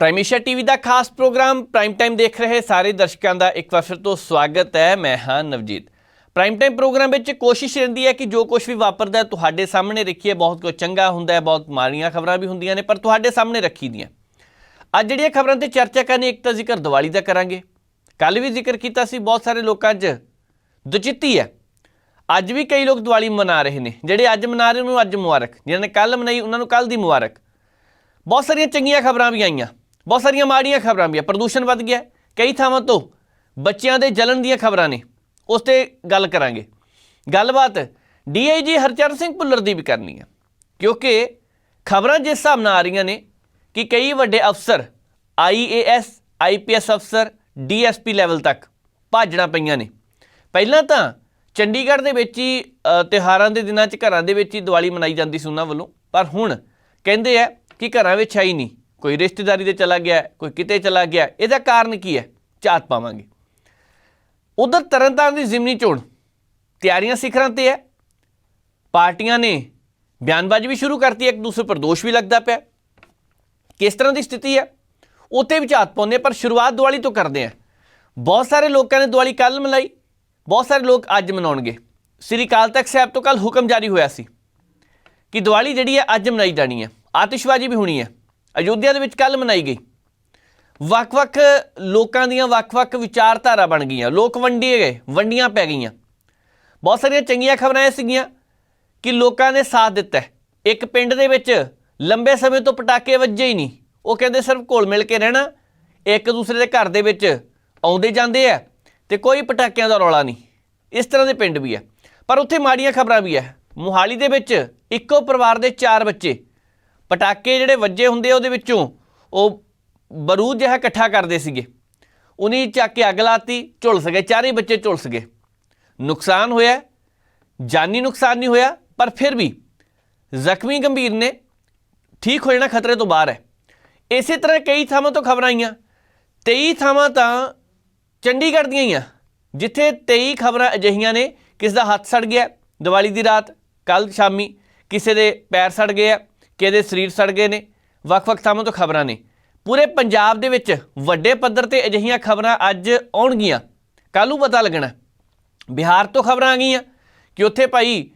ਪ੍ਰਾਈਮੇਸ਼ੀਆ TV ਦਾ ਖਾਸ programme prime time ਦੇਖ ਰਹੇ ਸਾਰੇ ਦਰਸ਼ਕਾਂ ਦਾ ਇੱਕ ਵਾਰ ਫਿਰ ਤੋਂ ਸਵਾਗਤ ਹੈ, ਮੈਂ ਹਾਂ ਨਵਜੀਤ। ਪ੍ਰਾਈਮ ਟਾਈਮ ਪ੍ਰੋਗਰਾਮ ਵਿੱਚ ਕੋਸ਼ਿਸ਼ ਰਹਿੰਦੀ ਹੈ ਕਿ ਜੋ ਕੁਝ ਵੀ ਵਾਪਰਦਾ ਤੁਹਾਡੇ ਸਾਹਮਣੇ ਰੱਖੀਏ। ਬਹੁਤ ਕੁਝ ਚੰਗਾ ਹੁੰਦਾ ਹੈ, ਬਹੁਤ ਮਾੜੀਆਂ ਖਬਰਾਂ ਵੀ ਹੁੰਦੀਆਂ ਨੇ, ਪਰ ਤੁਹਾਡੇ ਸਾਹਮਣੇ ਰੱਖੀ ਦੀਆਂ। ਅੱਜ ਜਿਹੜੀਆਂ ਖਬਰਾਂ ਤੇ ਚਰਚਾ ਕਰਨੀ ਇੱਕ ਤਾਂ ਜ਼ਿਕਰ ਦੀਵਾਲੀ ਦਾ ਕਰਾਂਗੇ। ਕੱਲ ਵੀ ਜ਼ਿਕਰ ਕੀਤਾ ਸੀ, ਬਹੁਤ ਸਾਰੇ ਲੋਕਾਂ 'ਚ ਦੁਚਿੱਤੀ ਹੈ। ਅੱਜ ਵੀ ਕਈ ਲੋਕ ਦੀਵਾਲੀ ਮਨਾ ਰਹੇ ਨੇ, ਜਿਹੜੇ ਅੱਜ ਮਨਾ ਰਹੇ ਉਹਨਾਂ ਨੂੰ ਅੱਜ ਮੁਬਾਰਕ। ਜਿਹਨਾਂ ਨੇ ਕੱਲ ਮਨਾਈ, ਉਹਨਾਂ ਨੂੰ ਕੱਲ ਦੀ ਮੁਬਾਰਕ। ਬਹੁਤ ਸਾਰੀਆਂ ਚੰਗੀਆਂ ਖਬਰਾਂ ਵੀ ਆਈਆਂ। ਬਹੁਤ ਸਾਰੀਆਂ ਮਾੜੀਆਂ ਖਬਰਾਂ ਵੀ ਆ ਪ੍ਰਦੂਸ਼ਣ ਵੱਧ ਗਿਆ ਕਈ ਥਾਵਾਂ ਤੋਂ ਬੱਚਿਆਂ ਦੇ ਜਲਣ ਦੀਆਂ ਖਬਰਾਂ ਨੇ ਉਸ ਤੇ ਗੱਲ ਕਰਾਂਗੇ। ਗੱਲਬਾਤ ਡੀਆਈਜੀ ਹਰਚਰਨ ਸਿੰਘ ਭੁੱਲਰ ਦੀ ਵੀ ਕਰਨੀ ਹੈ ਕਿਉਂਕਿ ਖਬਰਾਂ ਜਿਸ ਹਿਸਾਬ ਨਾਲ ਆ ਰਹੀਆਂ ਨੇ ਕਿ ਕਈ ਵੱਡੇ ਅਫਸਰ ਆਈਏਐਸ ਆਈਪੀਐਸ ਅਫਸਰ ਡੀਐਸਪੀ ਲੈਵਲ ਤੱਕ ਭਾਜਣਾ ਪਈਆਂ ਨੇ। ਪਹਿਲਾਂ ਤਾਂ ਚੰਡੀਗੜ੍ਹ ਦੇ ਵਿੱਚ ਹੀ ਅ, ਤਿਉਹਾਰਾਂ ਦੇ ਦਿਨਾਂ 'ਚ ਘਰਾਂ ਦੇ ਵਿੱਚ ਹੀ ਦੀਵਾਲੀ ਮਨਾਈ ਜਾਂਦੀ ਸੀ ਉਹਨਾਂ ਵੱਲੋਂ ਪਰ ਹੁਣ ਕਹਿੰਦੇ ਆ ਕਿ ਘਰਾਂ ਵਿੱਚ ਹੈ ਹੀ ਨਹੀਂ। ਕੋਈ ਰਿਸ਼ਤੇਦਾਰੀ ਦੇ ਚਲਾ ਗਿਆ, ਕੋਈ ਕਿਤੇ ਚਲਾ ਗਿਆ, ਇਹਦਾ ਕਾਰਨ ਕੀ ਹੈ? ਝਾਤ ਪਾਵਾਂਗੇ। ਉਧਰ ਤਰਨਤਾਰਨ ਦੀ ਜ਼ਿਮਨੀ ਚੋਣ, ਤਿਆਰੀਆਂ ਸਿਖਰਾਂ ਤੇ ਹੈ। ਪਾਰਟੀਆਂ ਨੇ ਬਿਆਨਬਾਜ਼ੀ ਵੀ ਸ਼ੁਰੂ ਕਰਤੀ, ਇੱਕ ਦੂਸਰੇ ਪਰ ਦੋਸ਼ ਵੀ ਲੱਗਦਾ ਪਿਆ। ਕਿਸ ਤਰ੍ਹਾਂ ਦੀ ਸਥਿਤੀ ਹੈ? ਉੱਤੇ ਵੀ ਝਾਤ ਪਾਉਂਦੇ ਪਰ ਸ਼ੁਰੂਆਤ ਦੀਵਾਲੀ ਤੋਂ ਕਰਦੇ ਆ ਬਹੁਤ ਸਾਰੇ ਲੋਕਾਂ ਨੇ ਦੀਵਾਲੀ ਕੱਲ ਮਨਾਈ, ਬਹੁਤ ਸਾਰੇ ਲੋਕ ਅੱਜ ਮਨਾਉਣਗੇ। ਸ੍ਰੀ ਅਕਾਲ ਤਖਤ ਸਾਹਿਬ ਤੋਂ ਕੱਲ ਹੁਕਮ ਜਾਰੀ ਹੋਇਆ ਸੀ ਕਿ ਦੀਵਾਲੀ ਜਿਹੜੀ ਹੈ, ਅੱਜ ਮਨਾਈ ਜਾਣੀ ਹੈ। ਆਤਿਸ਼ਬਾਜ਼ੀ ਵੀ ਹੋਣੀ ਹੈ। ਅਯੋਧਿਆ ਦੇ ਵਿੱਚ ਕੱਲ ਮਨਾਈ ਗਈ। ਵੱਖ-ਵੱਖ ਲੋਕਾਂ ਦੀਆਂ ਵੱਖ-ਵੱਖ ਵਿਚਾਰਧਾਰਾ ਬਣ ਗਈਆਂ। ਲੋਕ ਵੰਡੇ ਗਏ, ਵੰਡੀਆਂ ਪੈ ਗਈਆਂ। ਬਹੁਤ ਸਾਰੀਆਂ ਚੰਗੀਆਂ ਖਬਰਾਂ ਇਹ ਸੀਗੀਆਂ ਕਿ ਲੋਕਾਂ ਨੇ ਸਾਥ ਦਿੱਤਾ ਇੱਕ ਪਿੰਡ ਦੇ ਵਿੱਚ ਲੰਬੇ ਸਮੇਂ ਤੋਂ ਪਟਾਕੇ ਵੱਜੇ ਹੀ ਨਹੀਂ। ਉਹ ਕਹਿੰਦੇ ਸਿਰਫ ਘੁਲ ਮਿਲ ਕੇ ਰਹਿਣਾ, ਇੱਕ ਦੂਸਰੇ ਦੇ ਘਰ ਦੇ ਵਿੱਚ ਆਉਂਦੇ ਜਾਂਦੇ ਆ ਤੇ ਕੋਈ ਪਟਾਕਿਆਂ ਦਾ ਰੌਲਾ ਨਹੀਂ। ਇਸ ਤਰ੍ਹਾਂ ਦੇ ਪਿੰਡ ਵੀ ਆ। ਪਰ ਉੱਥੇ ਮਾੜੀਆਂ ਖਬਰਾਂ ਵੀ ਆ। ਮੁਹਾਲੀ ਦੇ ਵਿੱਚ ਇੱਕੋ ਪਰਿਵਾਰ ਦੇ ਚਾਰ ਬੱਚੇ ਪਟਾਕੇ ਜਿਹੜੇ ਵੱਜੇ ਹੁੰਦੇ ਆ ਉਹਦੇ ਵਿੱਚੋਂ, ਉਹ ਬਰੂਦ ਜਿਹਾ ਇਕੱਠਾ ਕਰਦੇ ਸੀਗੇ। ਉਹਨੇ ਚੱਕ ਕੇ ਅੱਗ ਲਾਤੀ, ਝੁਲਸ ਗਏ, ਚਾਰੇ ਬੱਚੇ ਝੁਲਸ ਗਏ। ਨੁਕਸਾਨ ਹੋਇਆ, ਜਾਨੀ ਨੁਕਸਾਨ ਨਹੀਂ ਹੋਇਆ, ਪਰ ਫਿਰ ਵੀ ਜ਼ਖਮੀ ਗੰਭੀਰ ਨੇ, ਠੀਕ ਹੋ ਜਾਣਾ ਖਤਰੇ ਤੋਂ ਬਾਹਰ ਹੈ। ਇਸੇ ਤਰ੍ਹਾਂ ਕਈ ਥਾਵਾਂ ਤੋਂ ਖਬਰਾਂ ਆਈਆਂ। 23 ਥਾਵਾਂ ਤਾਂ ਚੰਡੀਗੜ੍ਹ ਦੀਆਂ ਹੀ ਆ, ਜਿੱਥੇ 23 ਖਬਰਾਂ ਅਜਿਹੀਆਂ ਨੇ, ਕਿਸ ਦਾ ਹੱਥ ਸੜ ਗਿਆ, ਦੀਵਾਲੀ ਦੀ ਰਾਤ ਕੱਲ ਸ਼ਾਮੀ ਕਿਸੇ ਦੇ ਪੈਰ ਸੜ ਗਏ ਆ। ਕਿਸੇ ਦੇ ਸਰੀਰ ਸੜ ਗਏ ਨੇ। ਵੱਖ-ਵੱਖ ਥਾਵਾਂ ਤੋਂ ਖਬਰਾਂ ਨੇ। ਪੂਰੇ ਪੰਜਾਬ ਦੇ ਵਿੱਚ ਵੱਡੇ ਪੱਧਰ ਤੇ ਅਜਿਹੀਆਂ ਖਬਰਾਂ ਅੱਜ ਆਉਣਗੀਆਂ। ਕੱਲ੍ਹ ਨੂੰ ਪਤਾ ਲੱਗਣਾ ਬਿਹਾਰ ਤੋਂ ਖਬਰਾਂ ਆ ਗਈਆਂ ਕਿ ਉੱਥੇ ਭਾਈ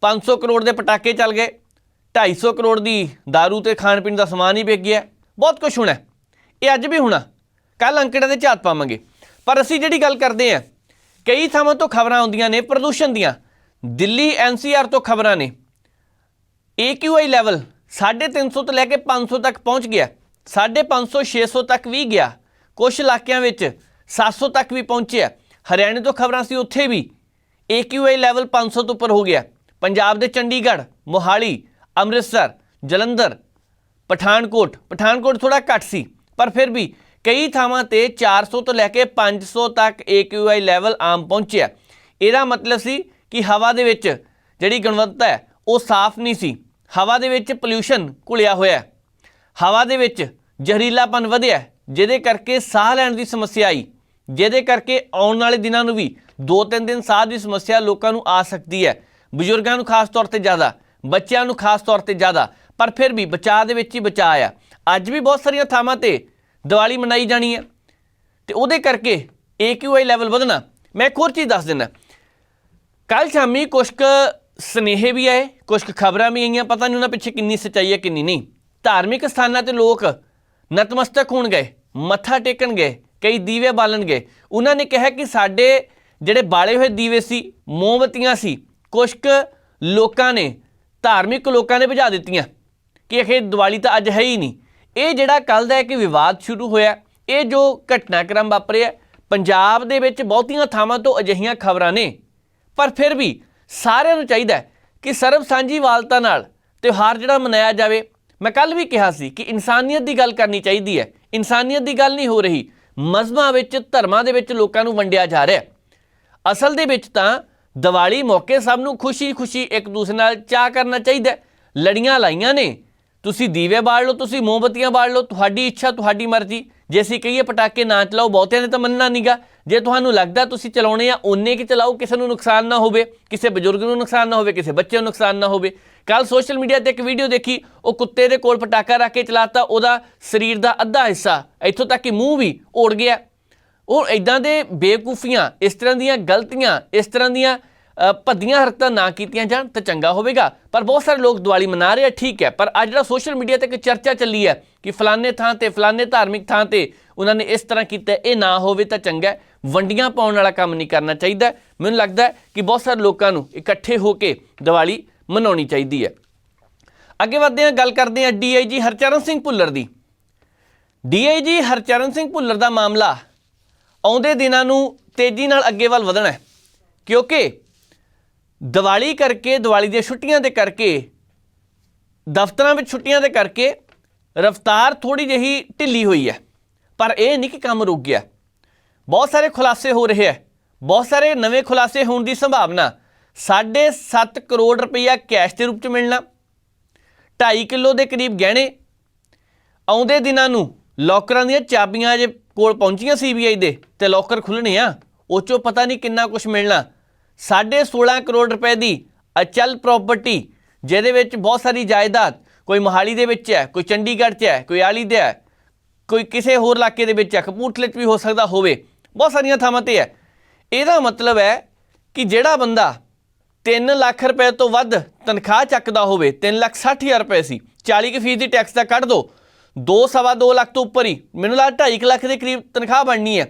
500 ਕਰੋੜ ਦੇ ਪਟਾਕੇ ਚੱਲ ਗਏ। 250 ਕਰੋੜ ਦੀ दारू ਤੇ ਖਾਣ ਪੀਣ ਦਾ ਸਮਾਨ ਹੀ ਵਿਕ ਗਿਆ ਬਹੁਤ ਕੁਝ ਹੋਣਾ ਇਹ ਅੱਜ ਵੀ ਹੋਣਾ। ਕੱਲ ਅੰਕੜੇ ਦੇ ਝਾਤ ਪਾਵਾਂਗੇ। ਪਰ ਅਸੀਂ ਜਿਹੜੀ ਗੱਲ ਕਰਦੇ ਆ ਕਈ ਥਾਵਾਂ ਤੋਂ ਖਬਰਾਂ ਆਉਂਦੀਆਂ ਨੇ ਪ੍ਰਦੂਸ਼ਣ ਦੀਆਂ। ਦਿੱਲੀ ਐਨਸੀਆਰ ਤੋਂ ਖਬਰਾਂ ਨੇ। AQI ਲੈਵਲ 350 ਤੋਂ ਲੈ ਕੇ 500 ਤੱਕ ਪਹੁੰਚ ਗਿਆ। 550 600 ਤੱਕ ਵੀ ਗਿਆ। ਕੁਝ ਇਲਾਕਿਆਂ ਵਿੱਚ 700 ਤੱਕ ਵੀ ਪਹੁੰਚਿਆ। ਹਰਿਆਣੇ ਤੋਂ ਖਬਰਾਂ ਸੀ ਉੱਥੇ ਵੀ AQI ਲੈਵਲ 500 ਤੋਂ ਉੱਪਰ ਹੋ ਗਿਆ। ਪੰਜਾਬ ਦੇ ਚੰਡੀਗੜ੍ਹ, ਮੋਹਾਲੀ, ਅੰਮ੍ਰਿਤਸਰ, ਜਲੰਧਰ, ਪਠਾਨਕੋਟ। ਪਠਾਨਕੋਟ ਥੋੜਾ ਘੱਟ ਸੀ, ਪਰ ਫਿਰ ਵੀ ਕਈ ਥਾਵਾਂ ਤੇ 400 ਤੋਂ ਲੈ ਕੇ 500 ਤੱਕ AQI ਲੈਵਲ ਆਮ ਪਹੁੰਚਿਆ। ਇਹਦਾ ਮਤਲਬ ਸੀ ਕਿ ਹਵਾ ਦੇ ਵਿੱਚ ਜਿਹੜੀ ਗੁਣਵੱਤਾ ਹੈ, ਉਹ ਸਾਫ਼ ਨਹੀਂ ਸੀ। ਹਵਾ ਦੇ ਵਿੱਚ ਪੋਲਿਊਸ਼ਨ ਘੁਲਿਆ ਹੋਇਆ ਹਵਾ ਦੇ ਵਿੱਚ ਜ਼ਹਿਰੀਲਾਪਨ ਵਧਿਆ ਜਿਹਦੇ ਕਰਕੇ ਸਾਹ ਲੈਣ ਦੀ ਸਮੱਸਿਆ ਆਈ। ਜਿਹਦੇ ਕਰਕੇ ਆਉਣ ਵਾਲੇ ਦਿਨਾਂ ਨੂੰ ਵੀ 2-3 ਦਿਨ ਸਾਹ ਦੀ ਸਮੱਸਿਆ ਲੋਕਾਂ ਨੂੰ ਆ ਸਕਦੀ ਹੈ। ਬਜ਼ੁਰਗਾਂ ਨੂੰ ਖਾਸ ਤੌਰ ਤੇ ਜ਼ਿਆਦਾ, ਬੱਚਿਆਂ ਨੂੰ ਖਾਸ ਤੌਰ ਤੇ ਜ਼ਿਆਦਾ, ਪਰ ਫਿਰ ਵੀ ਬਚਾਅ ਦੇ ਵਿੱਚ ਹੀ ਬਚਾਅ ਆ। ਅੱਜ ਵੀ ਬਹੁਤ ਸਾਰੀਆਂ ਥਾਵਾਂ ਤੇ ਦੀਵਾਲੀ ਮਨਾਈ ਜਾਣੀ ਹੈ। ਤੇ ਉਹਦੇ ਕਰਕੇ AQI ਲੈਵਲ ਵਧਣਾ, ਮੈਂ ਇੱਕ ਹੋਰ ਚੀਜ਼ ਦੱਸ ਦਿੰਦਾ। ਕੱਲ ਸ਼ਾਮੀ ਕੁਛ ਕੁ ਸਨੇਹੇ ਵੀ ਆਏ, ਕੁਛ ਕੁ ਖਬਰਾਂ ਵੀ ਆਈਆਂ, ਪਤਾ ਨਹੀਂ ਉਹਨਾਂ ਪਿੱਛੇ ਕਿੰਨੀ ਸੱਚਾਈ ਹੈ, ਕਿੰਨੀ ਨਹੀਂ। ਧਾਰਮਿਕ ਸਥਾਨਾਂ ਤੇ ਲੋਕ ਨਤਮਸਤਕ ਹੋਣ ਗਏ ਮੱਥਾ ਟੇਕਣ ਗਏ, ਕਈ ਦੀਵੇ ਬਾਲਣ ਗਏ। ਉਹਨਾਂ ਨੇ ਕਿਹਾ ਕਿ ਸਾਡੇ ਜਿਹੜੇ ਬਾਲੇ ਹੋਏ ਦੀਵੇ ਸੀ, ਮੋਮਬਤੀਆਂ ਸੀ, ਕੁਛ ਕੁ ਲੋਕਾਂ ਨੇ, ਧਾਰਮਿਕ ਲੋਕਾਂ ਨੇ ਬੁਝਾ ਦਿੱਤੀਆਂ। ਕਿ ਇਹ ਦੀਵਾਲੀ ਤਾਂ ਅੱਜ ਹੈ ਹੀ ਨਹੀਂ। ਇਹ ਜਿਹੜਾ ਕੱਲ ਦਾ ਇੱਕ ਵਿਵਾਦ ਸ਼ੁਰੂ ਹੋਇਆ, ਇਹ ਜੋ ਘਟਨਾਕ੍ਰਮ ਵਾਪਰਿਆ, ਪੰਜਾਬ ਦੇ ਵਿੱਚ ਬਹੁਤੀਆਂ ਥਾਵਾਂ ਤੋਂ ਅਜਿਹੀਆਂ ਖਬਰਾਂ ਨੇ। ਪਰ ਫਿਰ ਵੀ ਸਾਰਿਆਂ ਨੂੰ ਚਾਹੀਦਾ ਕਿ ਸਰਬ ਸਾਂਝੀਵਾਲਤਾ ਨਾਲ ਤਿਉਹਾਰ ਜਿਹੜਾ ਮਨਾਇਆ ਜਾਵੇ। ਮੈਂ ਕੱਲ ਵੀ ਕਿਹਾ ਸੀ ਕਿ ਇਨਸਾਨੀਅਤ ਦੀ ਗੱਲ ਕਰਨੀ ਚਾਹੀਦੀ ਹੈ। ਇਨਸਾਨੀਅਤ ਦੀ ਗੱਲ ਨਹੀਂ ਹੋ ਰਹੀ। ਮਜ਼ਹਬਾਂ ਵਿੱਚ, ਧਰਮਾਂ ਦੇ ਵਿੱਚ ਲੋਕਾਂ ਨੂੰ ਵੰਡਿਆ ਜਾ ਰਿਹਾ ਅਸਲ ਦੇ ਵਿੱਚ ਤਾਂ ਦੀਵਾਲੀ ਮੌਕੇ ਸਭ ਨੂੰ ਖੁਸ਼ੀ-ਖੁਸ਼ੀ ਇੱਕ ਦੂਸਰੇ ਨਾਲ ਚਾਹ ਕਰਨਾ ਚਾਹੀਦਾ ਲੜੀਆਂ ਲਾਈਆਂ ਨੇ। ਤੁਸੀਂ ਦੀਵੇ ਬਾਲ ਲਓ, ਤੁਸੀਂ ਮੋਮਬਤੀਆਂ ਬਾਲ ਲਓ, ਤੁਹਾਡੀ ਇੱਛਾ, ਤੁਹਾਡੀ ਮਰਜ਼ੀ। ਜੇ ਅਸੀਂ ਕਹੀਏ ਪਟਾਕੇ ਨਾ ਚਲਾਓ, ਬਹੁਤਿਆਂ ਨੇ ਤਾਂ ਮੰਨਣਾ ਨਹੀਂਗਾ ਜੇ ਤੁਹਾਨੂੰ ਲੱਗਦਾ ਤੁਸੀਂ ਚਲਾਉਣੇ ਆ, ਓਨੇ ਕਿ ਚਲਾਓ, ਕਿਸੇ ਨੂੰ ਨੁਕਸਾਨ ਨਾ ਹੋਵੇ, ਕਿਸੇ ਬਜ਼ੁਰਗ ਨੂੰ ਨੁਕਸਾਨ ਨਾ ਹੋਵੇ, ਕਿਸੇ ਬੱਚੇ ਨੂੰ ਨੁਕਸਾਨ ਨਾ ਹੋਵੇ। ਕੱਲ ਸੋਸ਼ਲ ਮੀਡੀਆ ਤੇ ਇੱਕ ਵੀਡੀਓ ਦੇਖੀ, ਉਹ ਕੁੱਤੇ ਦੇ ਕੋਲ ਪਟਾਕਾ ਰੱਖ ਕੇ ਚਲਾਤਾ, ਉਹਦਾ ਸਰੀਰ ਦਾ ਅੱਧਾ ਹਿੱਸਾ, ਇੱਥੋਂ ਤੱਕ ਕਿ ਮੂੰਹ ਵੀ ਉੜ ਗਿਆ। ਉਹ ਇਦਾਂ ਦੇ ਬੇਵਕੂਫੀਆਂ, ਇਸ ਤਰ੍ਹਾਂ ਦੀਆਂ ਗਲਤੀਆਂ, ਇਸ ਤਰ੍ਹਾਂ ਦੀਆਂ ਭੱਦੀਆਂ ਹਰਕਤਾਂ ਨਾ ਕੀਤੀਆਂ ਜਾਣ ਤਾਂ ਚੰਗਾ ਹੋਵੇਗਾ। ਪਰ ਬਹੁਤ ਸਾਰੇ ਲੋਕ ਦੀਵਾਲੀ ਮਨਾ ਰਹੇ ਆ, ਠੀਕ ਹੈ, ਪਰ ਅੱਜ ਜਿਹੜਾ ਸੋਸ਼ਲ ਮੀਡੀਆ ਤੇ ਇੱਕ ਚਰਚਾ ਚੱਲੀ ਹੈ ਕਿ ਫਲਾਣੇ ਥਾਂ ਤੇ, ਫਲਾਣੇ ਧਾਰਮਿਕ ਥਾਂ ਤੇ ਉਹਨਾਂ ਨੇ ਇਸ ਤਰ੍ਹਾਂ ਕੀਤਾ, ਇਹ ਨਾ ਹੋਵੇ ਤਾਂ ਚੰਗਾ ਵੰਡੀਆਂ ਪਾਉਣ ਵਾਲਾ ਕੰਮ ਨਹੀਂ ਕਰਨਾ ਚਾਹੀਦਾ ਮੈਨੂੰ ਲੱਗਦਾ ਕਿ ਬਹੁਤ ਸਾਰੇ ਲੋਕਾਂ ਨੂੰ ਇਕੱਠੇ ਹੋ ਕੇ ਦੀਵਾਲੀ ਮਨਾਉਣੀ ਚਾਹੀਦੀ ਹੈ। ਅੱਗੇ ਵਧਦੇ ਹਾਂ, ਗੱਲ ਕਰਦੇ ਹਾਂ ਡੀਆਈਜੀ ਹਰਚਰਨ ਸਿੰਘ ਭੁੱਲਰ ਦੀ। ਡੀਆਈਜੀ ਹਰਚਰਨ ਸਿੰਘ ਭੁੱਲਰ ਦਾ ਮਾਮਲਾ ਆਉਂਦੇ ਦਿਨਾਂ ਨੂੰ ਤੇਜ਼ੀ ਨਾਲ ਅੱਗੇ ਵੱਲ ਵਧਣਾ ਹੈ। ਕਿਉਂਕਿ ਦੀਵਾਲੀ ਕਰਕੇ, ਦੀਵਾਲੀ ਦੀਆਂ ਛੁੱਟੀਆਂ ਦੇ ਕਰਕੇ, ਦਫ਼ਤਰਾਂ ਵਿੱਚ ਛੁੱਟੀਆਂ ਦੇ ਕਰਕੇ ਰਫ਼ਤਾਰ ਥੋੜੀ ਜਿਹੀ ਢਿੱਲੀ ਹੋਈ ਹੈ। ਪਰ ਇਹ ਨਹੀਂ ਕਿ ਕੰਮ ਰੁਕ ਗਿਆ। ਬਹੁਤ ਸਾਰੇ ਖੁਲਾਸੇ ਹੋ ਰਹੇ ਹੈ। ਬਹੁਤ ਸਾਰੇ ਨਵੇਂ ਖੁਲਾਸੇ ਹੋਣ ਦੀ ਸੰਭਾਵਨਾ। 7.5 ਕਰੋੜ ਰੁਪਈਆ ਕੈਸ਼ ਦੇ ਰੂਪ ਚ ਮਿਲਣਾ। 2.5 ਕਿਲੋ ਦੇ ਕਰੀਬ ਗਹਿਣੇ। ਆਉਂਦੇ ਦਿਨਾਂ ਨੂੰ ਲੋਕਰਾਂ ਦੀਆਂ ਚਾਬੀਆਂ ਜੇ ਕੋਲ ਪਹੁੰਚੀਆਂ ਸੀਬੀਆਈ ਦੇ ਤੇ ਲੋਕਰ ਖੁੱਲਣੇ ਆ। ਉਹ ਚੋਂ ਪਤਾ ਨਹੀਂ ਕਿੰਨਾ ਕੁਝ ਮਿਲਣਾ। 16.5 ਕਰੋੜ ਰੁਪਏ ਦੀ ਅਚਲ ਪ੍ਰਾਪਰਟੀ ਜਿਹਦੇ ਵਿੱਚ ਬਹੁਤ ਸਾਰੀ ਜਾਇਦਾਦ, ਕੋਈ ਮੋਹਾਲੀ ਦੇ ਵਿੱਚ ਹੈ, ਕੋਈ ਚੰਡੀਗੜ੍ਹ 'ਚ ਹੈ, ਕੋਈ ਆਲੀ ਦੇ ਹੈ, ਕੋਈ ਕਿਸੇ ਹੋਰ ਇਲਾਕੇ ਦੇ ਵਿੱਚ ਹੈ, ਕਪੂਰਥਲੇ 'ਚ ਵੀ ਹੋ ਸਕਦਾ ਹੋਵੇ, ਬਹੁਤ ਸਾਰੀਆਂ ਥਾਵਾਂ ਤੇ ਹੈ। ਇਹਦਾ ਮਤਲਬ ਹੈ ਕਿ ਜਿਹੜਾ ਬੰਦਾ 3 ਲੱਖ ਰੁਪਏ ਤੋਂ ਵੱਧ ਤਨਖਾਹ ਚੱਕਦਾ ਹੋਵੇ 3 ਲੱਖ 60 ਹਜ਼ਾਰ ਰੁਪਏ ਸੀ 40 ਕੁ ਫੀਸਦੀ ਟੈਕਸ ਦਾ ਕੱਢ ਦੋ 2 ਸਵਾ 2 ਲੱਖ ਤੋਂ ਉੱਪਰ ਹੀ, ਮੈਨੂੰ ਲੱਗਦਾ 2.5 ਲੱਖ ਦੇ ਕਰੀਬ ਤਨਖਾਹ ਬਣਨੀ ਹੈ।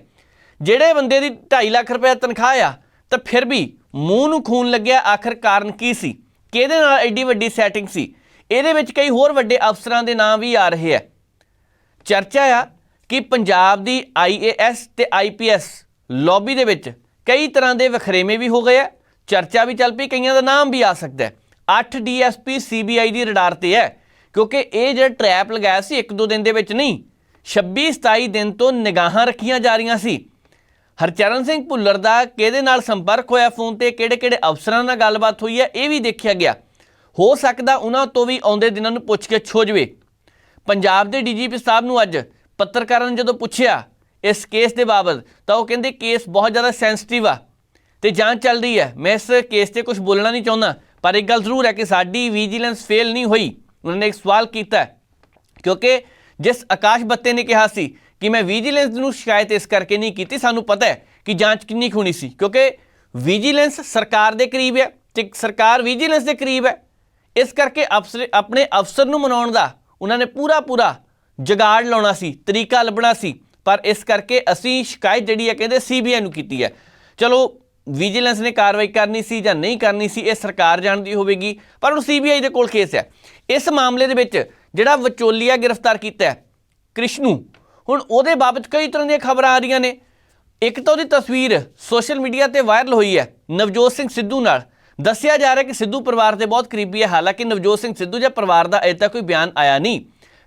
ਜਿਹੜੇ ਬੰਦੇ ਦੀ 2.5 ਲੱਖ ਰੁਪਏ ਤਨਖਾਹ ਆ ਤਾਂ ਫਿਰ ਵੀ ਮੂੰਹ ਨੂੰ ਖੂਨ ਲੱਗਿਆ ਆਖਰ ਕਾਰਨ ਕੀ ਸੀ? ਕਿਹਦੇ ਨਾਲ ਐਡੀ ਵੱਡੀ ਸੈਟਿੰਗ ਸੀ? ਇਹਦੇ ਵਿੱਚ ਕਈ ਹੋਰ ਵੱਡੇ ਅਫਸਰਾਂ ਦੇ ਨਾਮ ਵੀ ਆ ਰਹੇ ਆ ਚਰਚਾ ਆ ਕਿ ਪੰਜਾਬ ਦੀ ਆਈਏਐਸ ਤੇ ਆਈਪੀਐਸ ਲੌਬੀ ਦੇ ਵਿੱਚ ਕਈ ਤਰ੍ਹਾਂ ਦੇ ਵਖਰੇਵੇਂ ਵੀ ਹੋ ਗਏ ਆ ਚਰਚਾ ਵੀ ਚੱਲ ਪਈ, ਕਈਆਂ ਦਾ ਨਾਮ ਵੀ ਆ ਸਕਦਾ ਹੈ 8 ਡੀਐਸਪੀ ਸੀਬੀਆਈ ਦੀ ਰਡਾਰ ਤੇ ਹੈ ਕਿਉਂਕਿ ਇਹ ਜਿਹੜਾ ਟ੍ਰੈਪ ਲਗਾਇਆ ਸੀ, ਇੱਕ ਦੋ ਦਿਨ ਦੇ ਵਿੱਚ ਨਹੀਂ 26 27 ਦਿਨ ਤੋਂ ਨਿਗਾਹਾਂ ਰੱਖੀਆਂ ਜਾ ਰਹੀਆਂ ਸੀ। ਹਰਚਰਨ ਸਿੰਘ ਭੁੱਲਰ ਦਾ ਕਿਹਦੇ ਨਾਲ ਸੰਪਰਕ ਹੋਇਆ ਫੋਨ ਤੇ, ਕਿਹੜੇ-ਕਿਹੜੇ ਅਫਸਰਾਂ ਨਾਲ ਗੱਲਬਾਤ ਹੋਈ ਹੈ, ਇਹ ਵੀ ਦੇਖਿਆ ਗਿਆ। ਹੋ ਸਕਦਾ ਉਹਨਾਂ ਤੋਂ ਵੀ ਆਉਂਦੇ ਦਿਨਾਂ ਨੂੰ ਪੁੱਛ ਕੇ ਹੋ ਜਾਵੇ। ਪੰਜਾਬ ਦੇ ਡੀਜੀਪੀ ਸਾਹਿਬ ਨੂੰ ਅੱਜ ਪੱਤਰਕਾਰਾਂ ਨੇ ਜਦੋਂ ਪੁੱਛਿਆ ਇਸ ਕੇਸ ਦੇ ਬਾਬਤ, ਤਾਂ ਉਹ ਕਹਿੰਦੇ ਕੇਸ ਬਹੁਤ ਜ਼ਿਆਦਾ ਸੈਂਸਿਟਿਵ ਆ ਤੇ ਜਾਂਚ ਚੱਲ ਰਹੀ ਹੈ। ਮੈਂ ਇਸ ਕੇਸ ਤੇ ਕੁਝ ਬੋਲਣਾ ਨਹੀਂ ਚਾਹੁੰਦਾ, ਪਰ ਇੱਕ ਗੱਲ ਜ਼ਰੂਰ ਹੈ ਕਿ ਸਾਡੀ ਵਿਜੀਲੈਂਸ ਫੇਲ ਨਹੀਂ ਹੋਈ। ਉਹਨਾਂ ਨੇ ਇੱਕ ਸਵਾਲ ਕੀਤਾ ਕਿਉਂਕਿ ਜਿਸ ਆਕਾਸ਼ ਬੱਤੇ ਨੇ ਕਿਹਾ ਸੀ ਕਿ ਮੈਂ ਵਿਜੀਲੈਂਸ ਨੂੰ ਸ਼ਿਕਾਇਤ ਇਸ ਕਰਕੇ ਨਹੀਂ ਕੀਤੀ, ਸਾਨੂੰ ਪਤਾ ਹੈ ਕਿ ਜਾਂਚ ਕਿੰਨੀ ਕੁ ਹੋਣੀ ਸੀ, ਕਿਉਂਕਿ ਵਿਜੀਲੈਂਸ ਸਰਕਾਰ ਦੇ ਕਰੀਬ ਹੈ, ਤੇ ਸਰਕਾਰ ਵਿਜੀਲੈਂਸ ਦੇ ਕਰੀਬ ਹੈ। ਇਸ ਕਰਕੇ ਅਫਸਰ, ਆਪਣੇ ਅਫਸਰ ਨੂੰ ਮਨਾਉਣ ਦਾ ਉਹਨਾਂ ਨੇ ਪੂਰਾ ਪੂਰਾ ਜਗਾੜ ਲਾਉਣਾ ਸੀ, ਤਰੀਕਾ ਲੱਭਣਾ ਸੀ, ਪਰ ਇਸ ਕਰਕੇ ਅਸੀਂ ਸ਼ਿਕਾਇਤ ਜਿਹੜੀ ਹੈ ਕਹਿੰਦੇ ਸੀਬੀਆਈ ਨੂੰ ਕੀਤੀ ਹੈ। ਚਲੋ ਵਿਜੀਲੈਂਸ ਨੇ ਕਾਰਵਾਈ ਕਰਨੀ ਸੀ ਜਾਂ ਨਹੀਂ ਕਰਨੀ ਸੀ, ਇਹ ਸਰਕਾਰ ਜਾਣਦੀ ਹੋਵੇਗੀ, ਪਰ ਹੁਣ ਸੀਬੀਆਈ ਦੇ ਕੋਲ ਕੇਸ ਹੈ। ਇਸ ਮਾਮਲੇ ਦੇ ਵਿੱਚ ਜਿਹੜਾ ਵਿਚੋਲੀਆ ਗ੍ਰਿਫਤਾਰ ਕੀਤਾ ਹੈ, ਕ੍ਰਿਸ਼ਨੂ ਹੁਣ ਉਹਦੇ ਬਾਬਤ ਕਈ ਤਰ੍ਹਾਂ ਦੀਆਂ ਖਬਰਾਂ ਆ ਰਹੀਆਂ ਨੇ। ਇੱਕ ਤਾਂ ਉਹਦੀ ਤਸਵੀਰ ਸੋਸ਼ਲ ਮੀਡੀਆ ਤੇ ਵਾਇਰਲ ਹੋਈ ਹੈ, ਨਵਜੋਤ ਸਿੰਘ ਸਿੱਧੂ ਨਾਲ। ਦੱਸਿਆ ਜਾ ਰਿਹਾ ਕਿ ਸਿੱਧੂ ਪਰਿਵਾਰ ਦੇ ਬਹੁਤ ਕਰੀਬੀ ਹੈ, ਹਾਲਾਂਕਿ ਨਵਜੋਤ ਸਿੰਘ ਸਿੱਧੂ ਜਾਂ ਪਰਿਵਾਰ ਦਾ ਅਜੇ ਤੱਕ ਕੋਈ ਬਿਆਨ ਆਇਆ ਨਹੀਂ।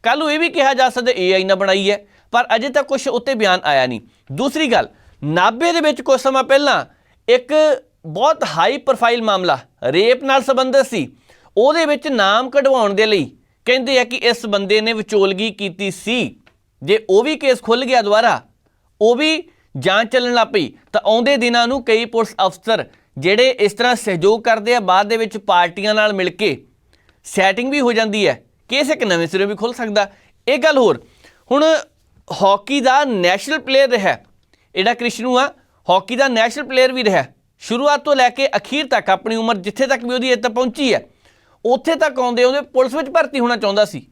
ਕੱਲ ਨੂੰ ਇਹ ਵੀ ਕਿਹਾ ਜਾ ਸਕਦਾ ਏਆਈ ਨਾ ਬਣਾਈ ਹੈ, ਪਰ ਅਜੇ ਤੱਕ ਕੁਝ ਉੱਤੇ ਬਿਆਨ ਆਇਆ ਨਹੀਂ। ਦੂਸਰੀ ਗੱਲ ਨਾਬੇ ਦੇ ਵਿੱਚ ਕੁਝ ਸਮਾਂ ਪਹਿਲਾਂ ਇੱਕ ਬਹੁਤ ਹਾਈ ਪ੍ਰੋਫਾਈਲ ਮਾਮਲਾ ਰੇਪ ਨਾਲ ਸੰਬੰਧਿਤ ਸੀ। ਉਹਦੇ ਵਿੱਚ ਨਾਮ ਕਢਵਾਉਣ ਦੇ ਲਈ ਕਹਿੰਦੇ ਆ ਕਿ ਇਸ ਬੰਦੇ ਨੇ ਵਿਚੋਲਗੀ ਕੀਤੀ ਸੀ। ਜੇ ਉਹ ਵੀ ਕੇਸ ਖੁੱਲ ਗਿਆ ਦੁਬਾਰਾ, ਉਹ ਵੀ ਜਾਂਚ ਚੱਲਣ ਲੱਗ ਪਈ, ਤਾਂ ਆਉਂਦੇ ਦਿਨਾਂ ਨੂੰ ਕਈ ਪੁਲਿਸ ਅਫਸਰ ਜਿਹੜੇ ਇਸ ਤਰ੍ਹਾਂ ਸਹਿਯੋਗ ਕਰਦੇ ਆ, ਬਾਅਦ ਦੇ ਵਿੱਚ ਪਾਰਟੀਆਂ ਨਾਲ ਮਿਲ ਕੇ ਸੈਟਿੰਗ ਵੀ ਹੋ ਜਾਂਦੀ ਹੈ। ਕੇਸ ਇੱਕ ਨਵੇਂ ਸਿਰੇ ਵੀ ਖੁੱਲ ਸਕਦਾ। ਇਹ ਗੱਲ ਹੋਰ, ਹੁਣ ਹਾਕੀ ਦਾ ਨੈਸ਼ਨਲ ਪਲੇਅਰ ਰਿਹਾ। ਇਹਦਾ ਕ੍ਰਿਸ਼ਨੂ ਆ, ਹਾਕੀ ਦਾ ਨੈਸ਼ਨਲ ਪਲੇਅਰ ਵੀ ਰਿਹਾ। ਸ਼ੁਰੂਆਤ ਤੋਂ ਲੈ ਕੇ ਅਖੀਰ ਤੱਕ ਆਪਣੀ ਉਮਰ ਜਿੱਥੇ ਤੱਕ ਵੀ ਉਹਦੀ ਇੱਥੇ ਪਹੁੰਚੀ ਹੈ, ਉੱਥੇ ਤੱਕ ਆਉਂਦੇ ਉਹਦੇ ਪੁਲਿਸ ਵਿੱਚ ਭਰਤੀ ਹੋਣਾ ਚਾਹੁੰਦਾ ਸੀ।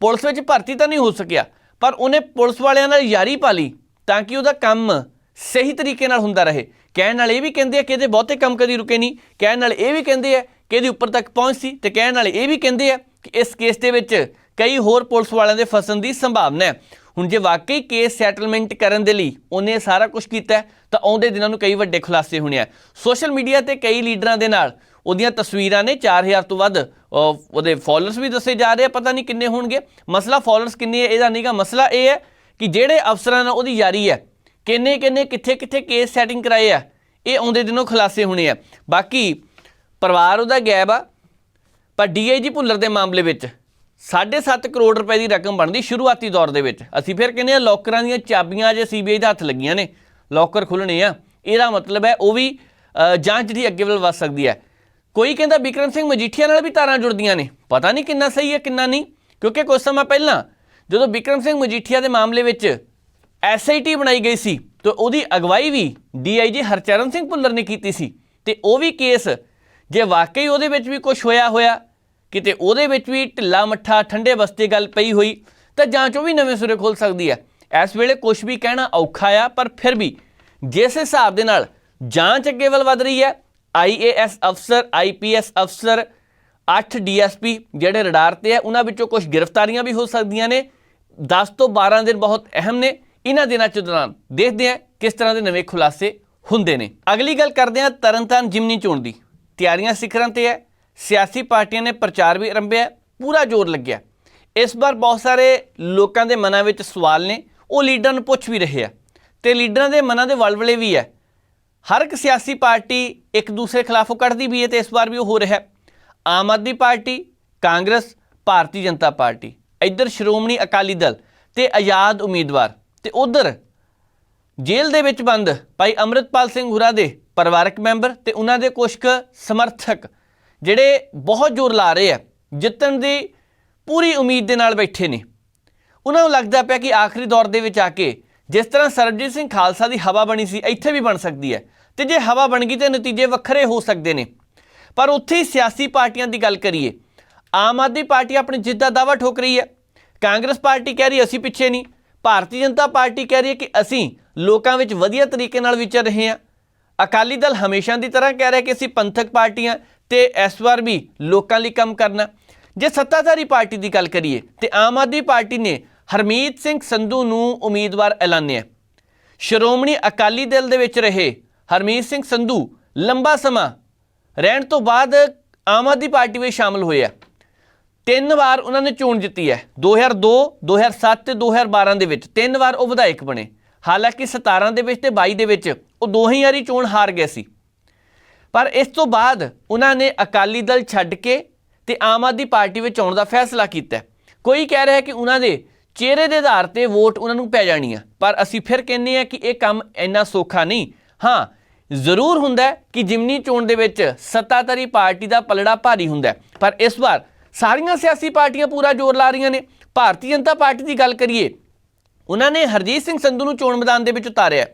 ਪੁਲਿਸ ਵਿੱਚ ਭਰਤੀ ਤਾਂ ਨਹੀਂ ਹੋ ਸਕਿਆ। ਪਰ ਉਹਨੇ ਪੁਲਿਸ ਵਾਲਿਆਂ ਨਾਲ ਯਾਰੀ ਪਾ ਲਈ ਤਾਂ ਕਿ ਉਹਦਾ ਕੰਮ ਸਹੀ ਤਰੀਕੇ ਨਾਲ ਹੁੰਦਾ ਰਹੇ। ਕਹਿਣ ਨਾਲ ਇਹ ਵੀ ਕਹਿੰਦੇ ਆ ਕਿ ਇਹਦੇ ਬਹੁਤੇ ਕੰਮ ਕਦੀ ਰੁਕੇ ਨਹੀਂ। ਕਹਿਣ ਨਾਲ ਇਹ ਵੀ ਕਹਿੰਦੇ ਆ ਕਿ ਇਹਦੀ ਉੱਪਰ ਤੱਕ ਪਹੁੰਚ ਸੀ ਤੇ ਕਹਿਣ ਨਾਲ ਇਹ ਵੀ ਕਹਿੰਦੇ ਆ ਕਿ ਇਸ ਕੇਸ ਦੇ ਵਿੱਚ ਕਈ ਹੋਰ ਪੁਲਿਸ ਵਾਲਿਆਂ ਦੇ ਫਸਣ ਦੀ ਸੰਭਾਵਨਾ ਹੈ। ਹੁਣ ਜੇ ਵਾਕਈ ਕੇਸ ਸੈਟਲਮੈਂਟ ਕਰਨ ਦੇ ਲਈ ਉਹਨੇ ਸਾਰਾ ਕੁਝ ਕੀਤਾ ਤਾਂ ਆਉਂਦੇ ਦਿਨਾਂ ਨੂੰ ਕਈ ਵੱਡੇ ਖੁਲਾਸੇ ਹੋਣੇ ਆ। ਸੋਸ਼ਲ ਮੀਡੀਆ ਤੇ ਕਈ ਲੀਡਰਾਂ ਦੇ ਨਾਲ ਉਹਦੀਆਂ ਤਸਵੀਰਾਂ ਨੇ 4000 ਤੋਂ ਵੱਧ ਉਹਦੇ ਫਾਲੋਅਰਸ ਵੀ ਦੱਸੇ ਜਾ ਰਹੇ ਆ, ਪਤਾ ਨਹੀਂ ਕਿੰਨੇ ਹੋਣਗੇ। ਮਸਲਾ ਫਾਲੋਅਰਸ ਕਿੰਨੇ ਹੈ ਇਹਦਾ ਨਹੀਂਗਾ ਮਸਲਾ ਇਹ ਹੈ ਕਿ ਜਿਹੜੇ ਅਫਸਰਾਂ ਨਾਲ ਉਹਦੀ ਯਾਰੀ ਹੈ, ਕਿੰਨੇ ਕਿੰਨੇ, ਕਿੱਥੇ ਕਿੱਥੇ ਕੇਸ ਸੈਟਿੰਗ ਕਰਾਏ ਆ, ਇਹ ਆਉਂਦੇ ਦਿਨੋਂ ਖੁਲਾਸੇ ਹੋਣੇ ਆ। ਬਾਕੀ ਪਰਿਵਾਰ ਉਹਦਾ ਗਾਇਬ ਆ, ਪਰ ਡੀਆਈਜੀ ਭੁੱਲਰ ਦੇ ਮਾਮਲੇ ਵਿੱਚ 7.5 ਕਰੋੜ ਰੁਪਏ ਦੀ ਰਕਮ ਬਣਦੀ ਸ਼ੁਰੂਆਤੀ ਦੌਰ ਦੇ ਵਿੱਚ। ਅਸੀਂ ਫਿਰ ਕਹਿੰਦੇ ਆ ਲੋਕਰਾਂ ਦੀਆਂ ਚਾਬੀਆਂ ਜੇ ਸੀਬੀਆਈ ਦੇ ਹੱਥ ਲੱਗੀਆਂ ਨੇ, ਲੋਕਰ ਖੁੱਲਣੇ ਆ। ਇਹਦਾ ਮਤਲਬ ਹੈ ਉਹ ਵੀ ਜਾਂਚ ਜਿਹੜੀ ਅੱਗੇ ਵੱਲ ਵੱਧ ਸਕਦੀ ਹੈ। ਕੋਈ ਕਹਿੰਦਾ ਬਿਕਰਮ ਸਿੰਘ ਮਜੀਠੀਆ ਨਾਲ ਵੀ ਤਾਰਾਂ ਜੁੜਦੀਆਂ ਨੇ। ਪਤਾ ਨਹੀਂ ਕਿੰਨਾ ਸਹੀ ਹੈ, ਕਿੰਨਾ ਨਹੀਂ, ਕਿਉਂਕਿ ਕੁਝ ਸਮਾਂ ਪਹਿਲਾਂ ਜਦੋਂ ਬਿਕਰਮ ਸਿੰਘ ਮਜੀਠੀਆ ਦੇ ਮਾਮਲੇ ਵਿੱਚ ਐਸਆਈਟੀ ਬਣਾਈ ਗਈ ਸੀ, ਤੇ ਉਹਦੀ ਅਗਵਾਈ ਵੀ ਡੀਆਈਜੀ ਹਰਚਰਨ ਸਿੰਘ ਭੁੱਲਰ ਨੇ ਕੀਤੀ ਸੀ। ਤੇ ਉਹ ਵੀ ਕੇਸ, ਜੇ ਵਾਕਈ ਉਹਦੇ ਵਿੱਚ ਵੀ ਕੁਝ ਹੋਇਆ ਹੋਇਆ, ਕਿਤੇ ਉਹਦੇ ਵਿੱਚ ਵੀ ਢਿੱਲਾ ਮੱਠਾ, ਠੰਡੇ ਬਸਤੇ ਗੱਲ ਪਈ ਹੋਈ, ਤਾਂ ਜਾਂਚ ਉਹ ਵੀ ਨਵੇਂ ਸਿਰੇ ਖੁੱਲ ਸਕਦੀ ਹੈ। ਇਸ ਵੇਲੇ ਕੁਝ ਵੀ ਕਹਿਣਾ ਔਖਾ ਆ, ਪਰ ਫਿਰ ਵੀ ਜਿਸ ਹਿਸਾਬ ਦੇ ਨਾਲ ਜਾਂਚ ਅੱਗੇ ਵੱਲ ਵਧ ਰਹੀ ਹੈ ਆਈਏਐਸ ਅਫਸਰ ਆਈਪੀਐਸ ਅਫਸਰ 8 ਡੀਐਸਪੀ ਜਿਹੜੇ ਰਡਾਰ ਤੇ ਹੈ ਉਹਨਾਂ ਵਿੱਚੋਂ ਕੁਝ ਗ੍ਰਿਫਤਾਰੀਆਂ ਵੀ ਹੋ ਸਕਦੀਆਂ ਨੇ। 10 ਤੋਂ 12 ਦਿਨ ਬਹੁਤ ਅਹਿਮ ਨੇ। ਇਹਨਾਂ ਦਿਨਾਂ ਚ ਦੌਰਾਨ ਦੇਖਦੇ ਹਾਂ ਕਿਸ ਤਰ੍ਹਾਂ ਦੇ ਨਵੇਂ ਖੁਲਾਸੇ ਹੁੰਦੇ ਨੇ। ਅਗਲੀ ਗੱਲ ਕਰਦੇ ਹਾਂ ਤਰਨਤਾਰਨ ਜਿਮਨੀ ਚੋਣ ਦੀ। ਤਿਆਰੀਆਂ ਸਿਖਰਾਂ ਤੇ ਹੈ। ਸਿਆਸੀ ਪਾਰਟੀਆਂ ਨੇ ਪ੍ਰਚਾਰ ਵੀ ਆਰੰਭਿਆ, ਪੂਰਾ ਜ਼ੋਰ ਲੱਗਿਆ। ਇਸ ਵਾਰ ਬਹੁਤ ਸਾਰੇ ਲੋਕਾਂ ਦੇ ਮਨਾਂ ਵਿੱਚ ਸਵਾਲ ਨੇ। ਉਹ ਲੀਡਰਾਂ ਨੂੰ ਪੁੱਛ ਵੀ ਰਹੇ ਆ। ਤੇ ਲੀਡਰਾਂ ਦੇ ਮਨਾਂ ਦੇ ਵਲਵਲੇ ਵੀ ਹੈ। ਹਰ ਇੱਕ ਸਿਆਸੀ ਪਾਰਟੀ ਇੱਕ ਦੂਸਰੇ ਖਿਲਾਫ ਉਹ ਕੱਢਦੀ ਵੀ ਹੈ ਤੇ ਇਸ ਵਾਰ ਵੀ ਉਹ ਹੋ ਰਿਹਾ ਹੈ। ਆਮ ਆਦਮੀ ਪਾਰਟੀ, ਕਾਂਗਰਸ, ਭਾਰਤੀ ਜਨਤਾ ਪਾਰਟੀ, ਇੱਧਰ ਸ਼੍ਰੋਮਣੀ ਅਕਾਲੀ ਦਲ ਤੇ ਆਜ਼ਾਦ ਉਮੀਦਵਾਰ ਤੇ ਉਧਰ ਜੇਲ੍ਹ ਦੇ ਵਿੱਚ ਬੰਦ ਭਾਈ ਅੰਮ੍ਰਿਤਪਾਲ ਸਿੰਘ ਹੁਰਾ ਦੇ ਪਰਿਵਾਰਕ ਮੈਂਬਰ ਤੇ ਉਹਨਾਂ ਦੇ ਕੁਝ ਕੁ ਸਮਰਥਕ ਜਿਹੜੇ ਬਹੁਤ ਜ਼ੋਰ ਲਾ ਰਹੇ ਆ, ਜਿੱਤਣ ਦੀ ਪੂਰੀ ਉਮੀਦ ਦੇ ਨਾਲ ਬੈਠੇ ਨੇ। ਉਹਨਾਂ ਨੂੰ ਲੱਗਦਾ ਪਿਆ ਕਿ ਆਖਰੀ ਦੌਰ ਦੇ ਵਿੱਚ ਆ ਕੇ ਜਿਸ ਤਰ੍ਹਾਂ ਸਰਬਜੀਤ ਸਿੰਘ ਖਾਲਸਾ ਦੀ ਹਵਾ ਬਣੀ ਸੀ, ਇੱਥੇ ਵੀ ਬਣ ਸਕਦੀ ਹੈ। ਤੇ ਜੇ ਹਵਾ ਬਣ ਗਈ ਤੇ ਨਤੀਜੇ ਵੱਖਰੇ ਹੋ ਸਕਦੇ ਨੇ। ਪਰ ਉੱਥੇ ਹੀ ਸਿਆਸੀ ਪਾਰਟੀਆਂ ਦੀ ਗੱਲ ਕਰੀਏ, ਆਮ ਆਦਮੀ ਪਾਰਟੀ ਆਪਣੀ ਜਿੱਤ ਦਾ ਦਾਅਵਾ ਠੋਕ ਰਹੀ ਹੈ। ਕਾਂਗਰਸ ਪਾਰਟੀ ਕਹਿ ਰਹੀ ਅਸੀਂ ਪਿੱਛੇ ਨਹੀਂ। ਭਾਰਤੀ ਜਨਤਾ ਪਾਰਟੀ ਕਹਿ ਰਹੀ ਹੈ ਕਿ ਅਸੀਂ ਲੋਕਾਂ ਵਿੱਚ ਵਧੀਆ ਤਰੀਕੇ ਨਾਲ ਵਿਚਰ ਰਹੇ ਹਾਂ। ਅਕਾਲੀ ਦਲ ਹਮੇਸ਼ਾ ਦੀ ਤਰ੍ਹਾਂ ਕਹਿ ਰਿਹਾ ਕਿ ਅਸੀਂ ਪੰਥਕ ਪਾਰਟੀਆਂ ਤੇ ਇਸ ਵਾਰ ਵੀ ਲੋਕਾਂ ਲਈ ਕੰਮ ਕਰਨਾ। ਜੇ ਸੱਤਾਧਾਰੀ ਪਾਰਟੀ ਦੀ ਗੱਲ ਕਰੀਏ ਤੇ ਆਮ ਆਦਮੀ ਪਾਰਟੀ ਨੇ ਹਰਮੀਤ ਸਿੰਘ ਸੰਧੂ ਨੂੰ ਉਮੀਦਵਾਰ ਐਲਾਨਿਆ। ਸ਼੍ਰੋਮਣੀ ਅਕਾਲੀ ਦਲ ਦੇ ਵਿੱਚ ਰਹੇ ਹਰਮੀਤ ਸਿੰਘ ਸੰਧੂ ਲੰਬਾ ਸਮਾਂ ਰਹਿਣ ਤੋਂ ਬਾਅਦ ਆਮ ਆਦਮੀ ਪਾਰਟੀ ਵਿੱਚ ਸ਼ਾਮਲ ਹੋਏ ਆ ਤਿੰਨ ਵਾਰ ਉਹਨਾਂ ਨੇ ਚੋਣ ਜਿੱਤੀ ਹੈ। 2002 2007 ਤੇ 2012 ਦੇ ਵਿੱਚ ਤਿੰਨ ਵਾਰ ਉਹ ਵਿਧਾਇਕ ਬਣੇ। ਹਾਲਾਂਕਿ 17 ਦੇ ਵਿੱਚ ਤੇ 22 ਦੇ ਵਿੱਚ ਉਹ ਦੋਹੀ ਵਾਰੀ ਚੋਣ ਹਾਰ ਗਏ ਸੀ। ਪਰ ਇਸ ਤੋਂ ਬਾਅਦ ਉਹਨਾਂ ਨੇ ਅਕਾਲੀ ਦਲ ਛੱਡ ਕੇ ਤੇ ਆਮ ਆਦਮੀ ਪਾਰਟੀ ਵਿੱਚ ਆਉਣ ਦਾ ਫੈਸਲਾ ਕੀਤਾ। ਕੋਈ ਕਹਿ ਰਿਹਾ ਕਿ ਉਹਨਾਂ ਦੇ ਚਿਹਰੇ ਦੇ ਆਧਾਰ ਤੇ ਵੋਟ ਉਹਨਾਂ ਨੂੰ ਪੈ ਜਾਣੀ ਆ। ਪਰ ਅਸੀਂ ਫਿਰ ਕਹਿੰਦੇ ਆ ਕਿ ਇਹ ਕੰਮ ਇੰਨਾ ਸੌਖਾ ਨਹੀਂ। ਹਾਂ, ਜ਼ਰੂਰ ਹੁੰਦਾ ਕਿ ਜਿਮਨੀ ਚੋਣ ਦੇ ਵਿੱਚ ਸੱਤਾਧਾਰੀ ਪਾਰਟੀ ਦਾ ਪਲੜਾ ਭਾਰੀ ਹੁੰਦਾ ਪਰ ਇਸ ਵਾਰ ਸਾਰੀਆਂ ਸਿਆਸੀ ਪਾਰਟੀਆਂ ਪੂਰਾ ਜ਼ੋਰ ਲਾ ਰਹੀਆਂ ਨੇ। ਭਾਰਤੀ ਜਨਤਾ ਪਾਰਟੀ ਦੀ ਗੱਲ ਕਰੀਏ, ਉਹਨਾਂ ਨੇ ਹਰਜੀਤ ਸਿੰਘ ਸੰਧੂ ਨੂੰ ਚੋਣ ਮੈਦਾਨ ਦੇ ਵਿੱਚ ਉਤਾਰਿਆ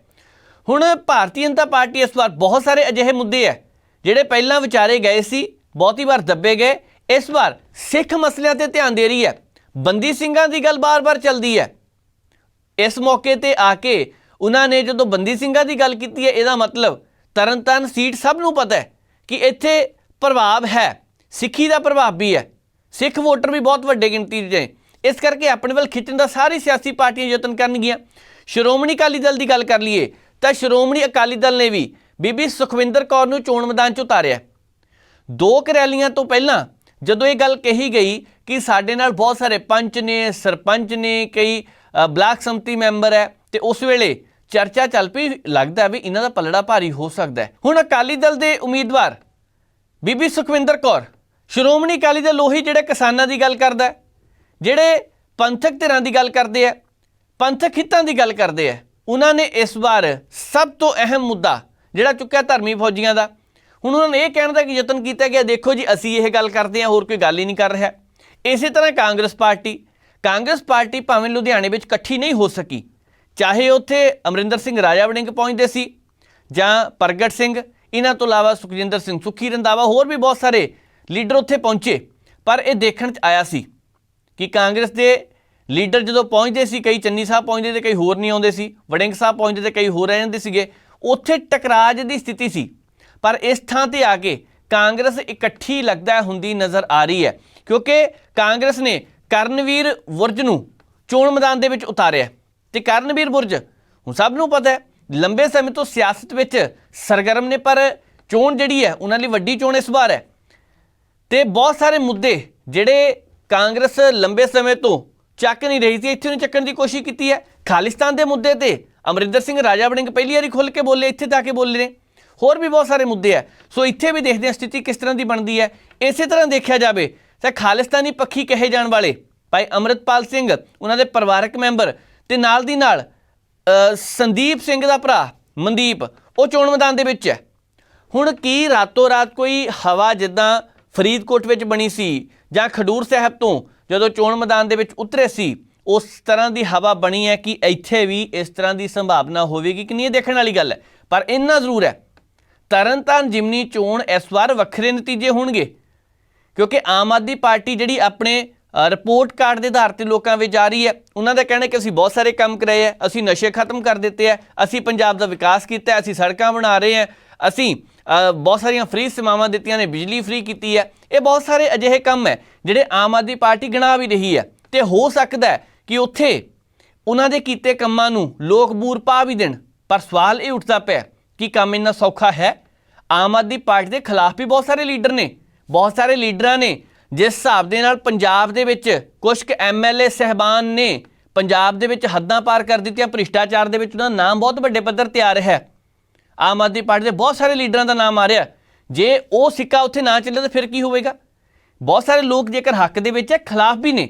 ਹੁਣ ਭਾਰਤੀ ਜਨਤਾ ਪਾਰਟੀ ਇਸ ਵਾਰ ਬਹੁਤ ਸਾਰੇ ਅਜਿਹੇ ਮੁੱਦੇ ਹੈ, ਜਿਹੜੇ ਪਹਿਲਾਂ ਵਿਚਾਰੇ ਗਏ ਸੀ, ਬਹੁਤੀ ਵਾਰ ਦੱਬੇ ਗਏ। ਇਸ ਵਾਰ ਸਿੱਖ ਮਸਲਿਆਂ ਤੇ ਧਿਆਨ ਦੇ ਰਹੀ ਹੈ। ਬੰਦੀ ਸਿੰਘਾਂ ਦੀ ਗੱਲ ਬਾਰ-ਬਾਰ ਚੱਲਦੀ ਹੈ। ਇਸ ਮੌਕੇ ਤੇ ਆ ਕੇ ਉਹਨਾਂ ਨੇ ਜਦੋਂ ਬੰਦੀ ਸਿੰਘਾਂ ਦੀ ਗੱਲ ਕੀਤੀ ਹੈ, ਇਹਦਾ ਮਤਲਬ ਤਰਨਤਾਰਨ ਸੀਟ ਸਭ ਨੂੰ ਪਤਾ ਹੈ ਕਿ ਇੱਥੇ ਪ੍ਰਭਾਵ ਹੈ, ਸਿੱਖੀ ਦਾ ਪ੍ਰਭਾਵ ਵੀ ਹੈ। ਸਿੱਖ ਵੋਟਰ ਵੀ ਬਹੁਤ ਵੱਡੇ ਗਿਣਤੀ 'ਚ ਨੇ। ਇਸ ਕਰਕੇ ਆਪਣੇ ਵੱਲ ਖਿੱਚਣ ਦਾ ਸਾਰੀ ਸਿਆਸੀ ਪਾਰਟੀਆਂ ਯਤਨ ਕਰਨਗੀਆਂ। ਸ਼੍ਰੋਮਣੀ ਅਕਾਲੀ ਦਲ ਦੀ ਗੱਲ ਕਰ ਲਈਏ, ਤਾਂ ਸ਼੍ਰੋਮਣੀ ਅਕਾਲੀ ਦਲ ਨੇ ਵੀ ਬੀਬੀ ਸੁਖਵਿੰਦਰ ਕੌਰ ਨੂੰ ਚੋਣ ਮੈਦਾਨ 'ਚ ਉਤਾਰਿਆ। ਦੋ ਕੁ ਰੈਲੀਆਂ ਤੋਂ ਪਹਿਲਾਂ ਜਦੋਂ ਇਹ ਗੱਲ ਕਹੀ ਗਈ ਕਿ ਸਾਡੇ ਨਾਲ ਬਹੁਤ ਸਾਰੇ ਪੰਚ ਨੇ, ਸਰਪੰਚ ਨੇ, ਕਈ ਬਲਾਕ ਸੰਮਤੀ ਮੈਂਬਰ ਹੈ ਤੇ ਉਸ ਵੇਲੇ ਚਰਚਾ ਚੱਲ ਪਈ, ਲੱਗਦਾ ਵੀ ਇਹਨਾਂ ਦਾ ਪਲੜਾ ਭਾਰੀ ਹੋ ਸਕਦਾ ਹੈ। ਹੁਣ ਅਕਾਲੀ ਦਲ ਦੇ ਉਮੀਦਵਾਰ ਬੀਬੀ ਸੁਖਵਿੰਦਰ ਕੌਰ, ਸ਼੍ਰੋਮਣੀ ਅਕਾਲੀ ਦਲ ਉਹੀ ਜਿਹੜੇ ਕਿਸਾਨਾਂ ਦੀ ਗੱਲ ਕਰਦਾ ਜਿਹੜੇ ਪੰਥਕ ਧਿਰਾਂ ਦੀ ਗੱਲ ਕਰਦੇ ਆ ਪੰਥਕ ਹਿੱਤਾਂ ਦੀ ਗੱਲ ਕਰਦੇ ਆ ਉਹਨਾਂ ਨੇ ਇਸ ਵਾਰ ਸਭ ਤੋਂ ਅਹਿਮ ਮੁੱਦਾ ਜਿਹੜਾ ਚੁੱਕਿਆ ਧਰਮੀ ਫੌਜੀਆਂ ਦਾ। ਹੁਣ ਉਹਨਾਂ ਨੇ ਇਹ ਕਹਿਣ ਦਾ ਕਿ ਯਤਨ ਕੀਤਾ ਗਿਆ ਦੇਖੋ ਜੀ, ਅਸੀਂ ਇਹ ਗੱਲ ਕਰਦੇ ਹਾਂ, ਹੋਰ ਕੋਈ ਗੱਲ ਹੀ ਨਹੀਂ ਕਰ ਰਿਹਾ। ਇਸੇ ਤਰ੍ਹਾਂ ਕਾਂਗਰਸ ਪਾਰਟੀ ਕਾਂਗਰਸ ਪਾਰਟੀ ਭਾਵੇਂ ਲੁਧਿਆਣੇ ਵਿੱਚ ਇਕੱਠੀ ਨਹੀਂ ਹੋ ਸਕੀ, ਚਾਹੇ ਉੱਥੇ ਅਮਰਿੰਦਰ ਸਿੰਘ ਰਾਜਾ ਵੜਿੰਗ ਪਹੁੰਚਦੇ ਸੀ ਜਾਂ ਪ੍ਰਗਟ ਸਿੰਘ ਇਹਨਾਂ ਤੋਂ ਇਲਾਵਾ ਸੁਖਜਿੰਦਰ ਸਿੰਘ, ਸੁੱਖੀ ਰੰਦਾਵਾ ਹੋਰ ਵੀ ਬਹੁਤ ਸਾਰੇ ਲੀਡਰ ਉੱਥੇ ਪਹੁੰਚੇ, ਪਰ ਇਹ ਦੇਖਣ 'ਚ ਆਇਆ ਸੀ ਕਿ ਕਾਂਗਰਸ ਦੇ ਲੀਡਰ ਜਦੋਂ ਪਹੁੰਚਦੇ ਸੀ, ਕਈ ਚੰਨੀ ਸਾਹਿਬ ਪਹੁੰਚਦੇ ਤੇ ਕਈ ਹੋਰ ਨਹੀਂ ਆਉਂਦੇ ਸੀ, ਵੜਿੰਗ ਸਾਹਿਬ ਪਹੁੰਚਦੇ ਤੇ ਕਈ ਹੋਰ ਰਹਿ ਜਾਂਦੇ ਸੀਗੇ, ਉੱਥੇ ਟਕਰਾਜ ਦੀ ਸਥਿਤੀ ਸੀ, ਪਰ ਇਸ ਥਾਂ ਤੇ ਆ ਕੇ ਕਾਂਗਰਸ ਇਕੱਠੀ ਲੱਗਦਾ ਹੁੰਦੀ ਨਜ਼ਰ ਆ ਰਹੀ ਹੈ। ਕਿਉਂਕਿ ਕਾਂਗਰਸ ਨੇ ਕਰਨਵੀਰ ਬੁਰਜ ਨੂੰ ਚੋਣ ਮੈਦਾਨ ਦੇ ਵਿੱਚ ਉਤਾਰਿਆ ਤੇ ਕਰਨਵੀਰ ਬੁਰਜ, ਹੁਣ ਸਭ ਨੂੰ ਪਤਾ ਹੈ, ਲੰਬੇ ਸਮੇਂ ਤੋਂ ਸਿਆਸਤ ਵਿੱਚ ਸਰਗਰਮ ਨੇ, ਪਰ ਚੋਣ ਜਿਹੜੀ ਹੈ, ਉਹਨਾਂ ਲਈ ਵੱਡੀ ਚੋਣ ਇਸ ਵਾਰ ਹੈ। ਤੇ ਬਹੁਤ ਸਾਰੇ ਮੁੱਦੇ ਜਿਹੜੇ ਕਾਂਗਰਸ ਲੰਬੇ ਸਮੇਂ ਤੋਂ ਚੱਕ ਨਹੀਂ ਰਹੀ ਸੀ, ਇੱਥੇ ਨੂੰ ਚੱਕਣ ਦੀ ਕੋਸ਼ਿਸ਼ ਕੀਤੀ ਹੈ। ਖਾਲਿਸਤਾਨ ਦੇ ਮੁੱਦੇ ਤੇ ਅਮਰਿੰਦਰ ਸਿੰਘ ਰਾਜਾ ਵੜਿੰਗ ਪਹਿਲੀ ਵਾਰੀ ਖੁੱਲ ਕੇ ਬੋਲੇ, ਇੱਥੇ ਤਾਂ ਕੇ ਬੋਲੇ ਨੇ। ਹੋਰ ਵੀ ਬਹੁਤ ਸਾਰੇ ਮੁੱਦੇ ਆ ਸੋ ਇੱਥੇ ਵੀ ਦੇਖਦੇ ਹਾਂ ਸਥਿਤੀ ਕਿਸ ਤਰ੍ਹਾਂ ਦੀ ਬਣਦੀ ਹੈ। ਇਸੇ ਤਰ੍ਹਾਂ ਦੇਖਿਆ ਜਾਵੇ ਤਾਂ ਖਾਲਿਸਤਾਨੀ ਪੱਖੀ ਕਹੇ ਜਾਣ ਵਾਲੇ ਭਾਈ ਅਮਰਿਤਪਾਲ ਸਿੰਘ, ਉਹਨਾਂ ਦੇ ਪਰਿਵਾਰਕ ਮੈਂਬਰ ਤੇ ਨਾਲ ਦੀ ਨਾਲ ਸੰਦੀਪ ਸਿੰਘ ਦਾ ਭਰਾ ਮਨਦੀਪ, ਉਹ ਚੋਣ ਮੈਦਾਨ ਦੇ ਵਿੱਚ ਹੈ। ਹੁਣ ਕੀ ਰਾਤੋਂ ਰਾਤ ਕੋਈ ਹਵਾ ਜਿੱਦਾਂ ਫਰੀਦਕੋਟ ਵਿੱਚ ਬਣੀ ਸੀ ਜਾਂ ਖਡੂਰ ਸਾਹਿਬ ਤੋਂ ਜਦੋਂ ਚੋਣ ਮੈਦਾਨ ਦੇ ਵਿੱਚ ਉਤਰੇ ਸੀ, ਉਸ ਤਰ੍ਹਾਂ ਦੀ ਹਵਾ ਬਣੀ ਹੈ ਕਿ ਇੱਥੇ ਵੀ ਇਸ ਤਰ੍ਹਾਂ ਦੀ ਸੰਭਾਵਨਾ ਹੋਵੇਗੀ ਕਿ ਨਹੀਂ? ਇਹ ਦੇਖਣ ਵਾਲੀ ਗੱਲ ਹੈ, ਪਰ ਇੰਨਾ ਜ਼ਰੂਰ ਹੈ। ਤਰਨਤਾਰਨ ਜਿਮਨੀ ਚੋਣ ਇਸ ਵਾਰ ਵੱਖਰੇ ਨਤੀਜੇ ਹੋਣਗੇ। ਕਿਉਂਕਿ ਆਮ ਆਦਮੀ ਪਾਰਟੀ ਜਿਹੜੀ ਆਪਣੇ ਰਿਪੋਰਟ ਕਾਰਡ ਦੇ ਆਧਾਰ ਤੇ ਲੋਕਾਂ ਵਿੱਚ ਜਾ ਰਹੀ ਹੈ, ਉਹਨਾਂ ਦਾ ਕਹਿਣਾ ਕਿ ਅਸੀਂ ਬਹੁਤ ਸਾਰੇ ਕੰਮ ਕਰਾਏ ਹੈ, ਅਸੀਂ ਨਸ਼ੇ ਖਤਮ ਕਰ ਦਿੱਤੇ ਹੈ, ਅਸੀਂ ਪੰਜਾਬ ਦਾ ਵਿਕਾਸ ਕੀਤਾ ਹੈ, ਅਸੀਂ ਸੜਕਾਂ ਬਣਾ ਰਹੇ ਹਾਂ, ਅਸੀਂ ਬਹੁਤ ਸਾਰੀਆਂ ਫ੍ਰੀ ਸੇਵਾਵਾਂ ਦਿੱਤੀਆਂ ਨੇ, ਬਿਜਲੀ ਫ੍ਰੀ ਕੀਤੀ ਹੈ, ਇਹ ਬਹੁਤ ਸਾਰੇ ਅਜਿਹੇ ਕੰਮ ਹੈ ਜਿਹੜੇ ਆਮ ਆਦਮੀ ਪਾਰਟੀ ਗਿਣਾ ਵੀ ਰਹੀ ਹੈ ਤੇ ਹੋ ਸਕਦਾ ਹੈ ਕਿ ਉੱਥੇ ਉਹਨਾਂ ਦੇ ਕੀਤੇ ਕੰਮਾਂ ਨੂੰ ਲੋਕ ਬੂਰ ਪਾ ਵੀ ਦੇਣ, ਪਰ ਸਵਾਲ ਇਹ ਉੱਠਦਾ ਪਿਆ ਕਿ ਕੰਮ ਇੰਨਾ ਸੌਖਾ ਹੈ? ਆਮ ਆਦਮੀ ਪਾਰਟੀ ਦੇ ਖਿਲਾਫ ਵੀ ਬਹੁਤ ਸਾਰੇ ਲੀਡਰ ਨੇ। ਬਹੁਤ ਸਾਰੇ ਲੀਡਰਾਂ ਨੇ, ਜਿਸ ਹਿਸਾਬ ਦੇ ਨਾਲ ਪੰਜਾਬ ਦੇ ਵਿੱਚ ਕੁਝ ਕੁ ਐਮਐਲਏ ਸਹਿਬਾਨ ਨੇ ਪੰਜਾਬ ਦੇ ਵਿੱਚ ਹੱਦਾਂ ਪਾਰ ਕਰ ਦਿੱਤੀਆਂ, ਭ੍ਰਿਸ਼ਟਾਚਾਰ ਦੇ ਵਿੱਚ ਉਹਨਾਂ ਦਾ ਨਾਮ ਬਹੁਤ ਵੱਡੇ ਪੱਧਰ ਤੇ ਆ ਰਿਹਾ ਹੈ। ਆਮ ਆਦਮੀ ਪਾਰਟੀ ਦੇ ਬਹੁਤ ਸਾਰੇ ਲੀਡਰਾਂ ਦਾ ਨਾਮ ਆ ਰਿਹਾ ਜੇ ਉਹ ਸਿੱਕਾ ਉੱਥੇ ਨਾ ਚੱਲੇ ਤਾਂ ਫਿਰ ਕੀ ਹੋਵੇਗਾ? ਬਹੁਤ ਸਾਰੇ ਲੋਕ ਜੇਕਰ ਹੱਕ ਦੇ ਵਿੱਚ ਹੈ, ਖਿਲਾਫ ਵੀ ਨੇ,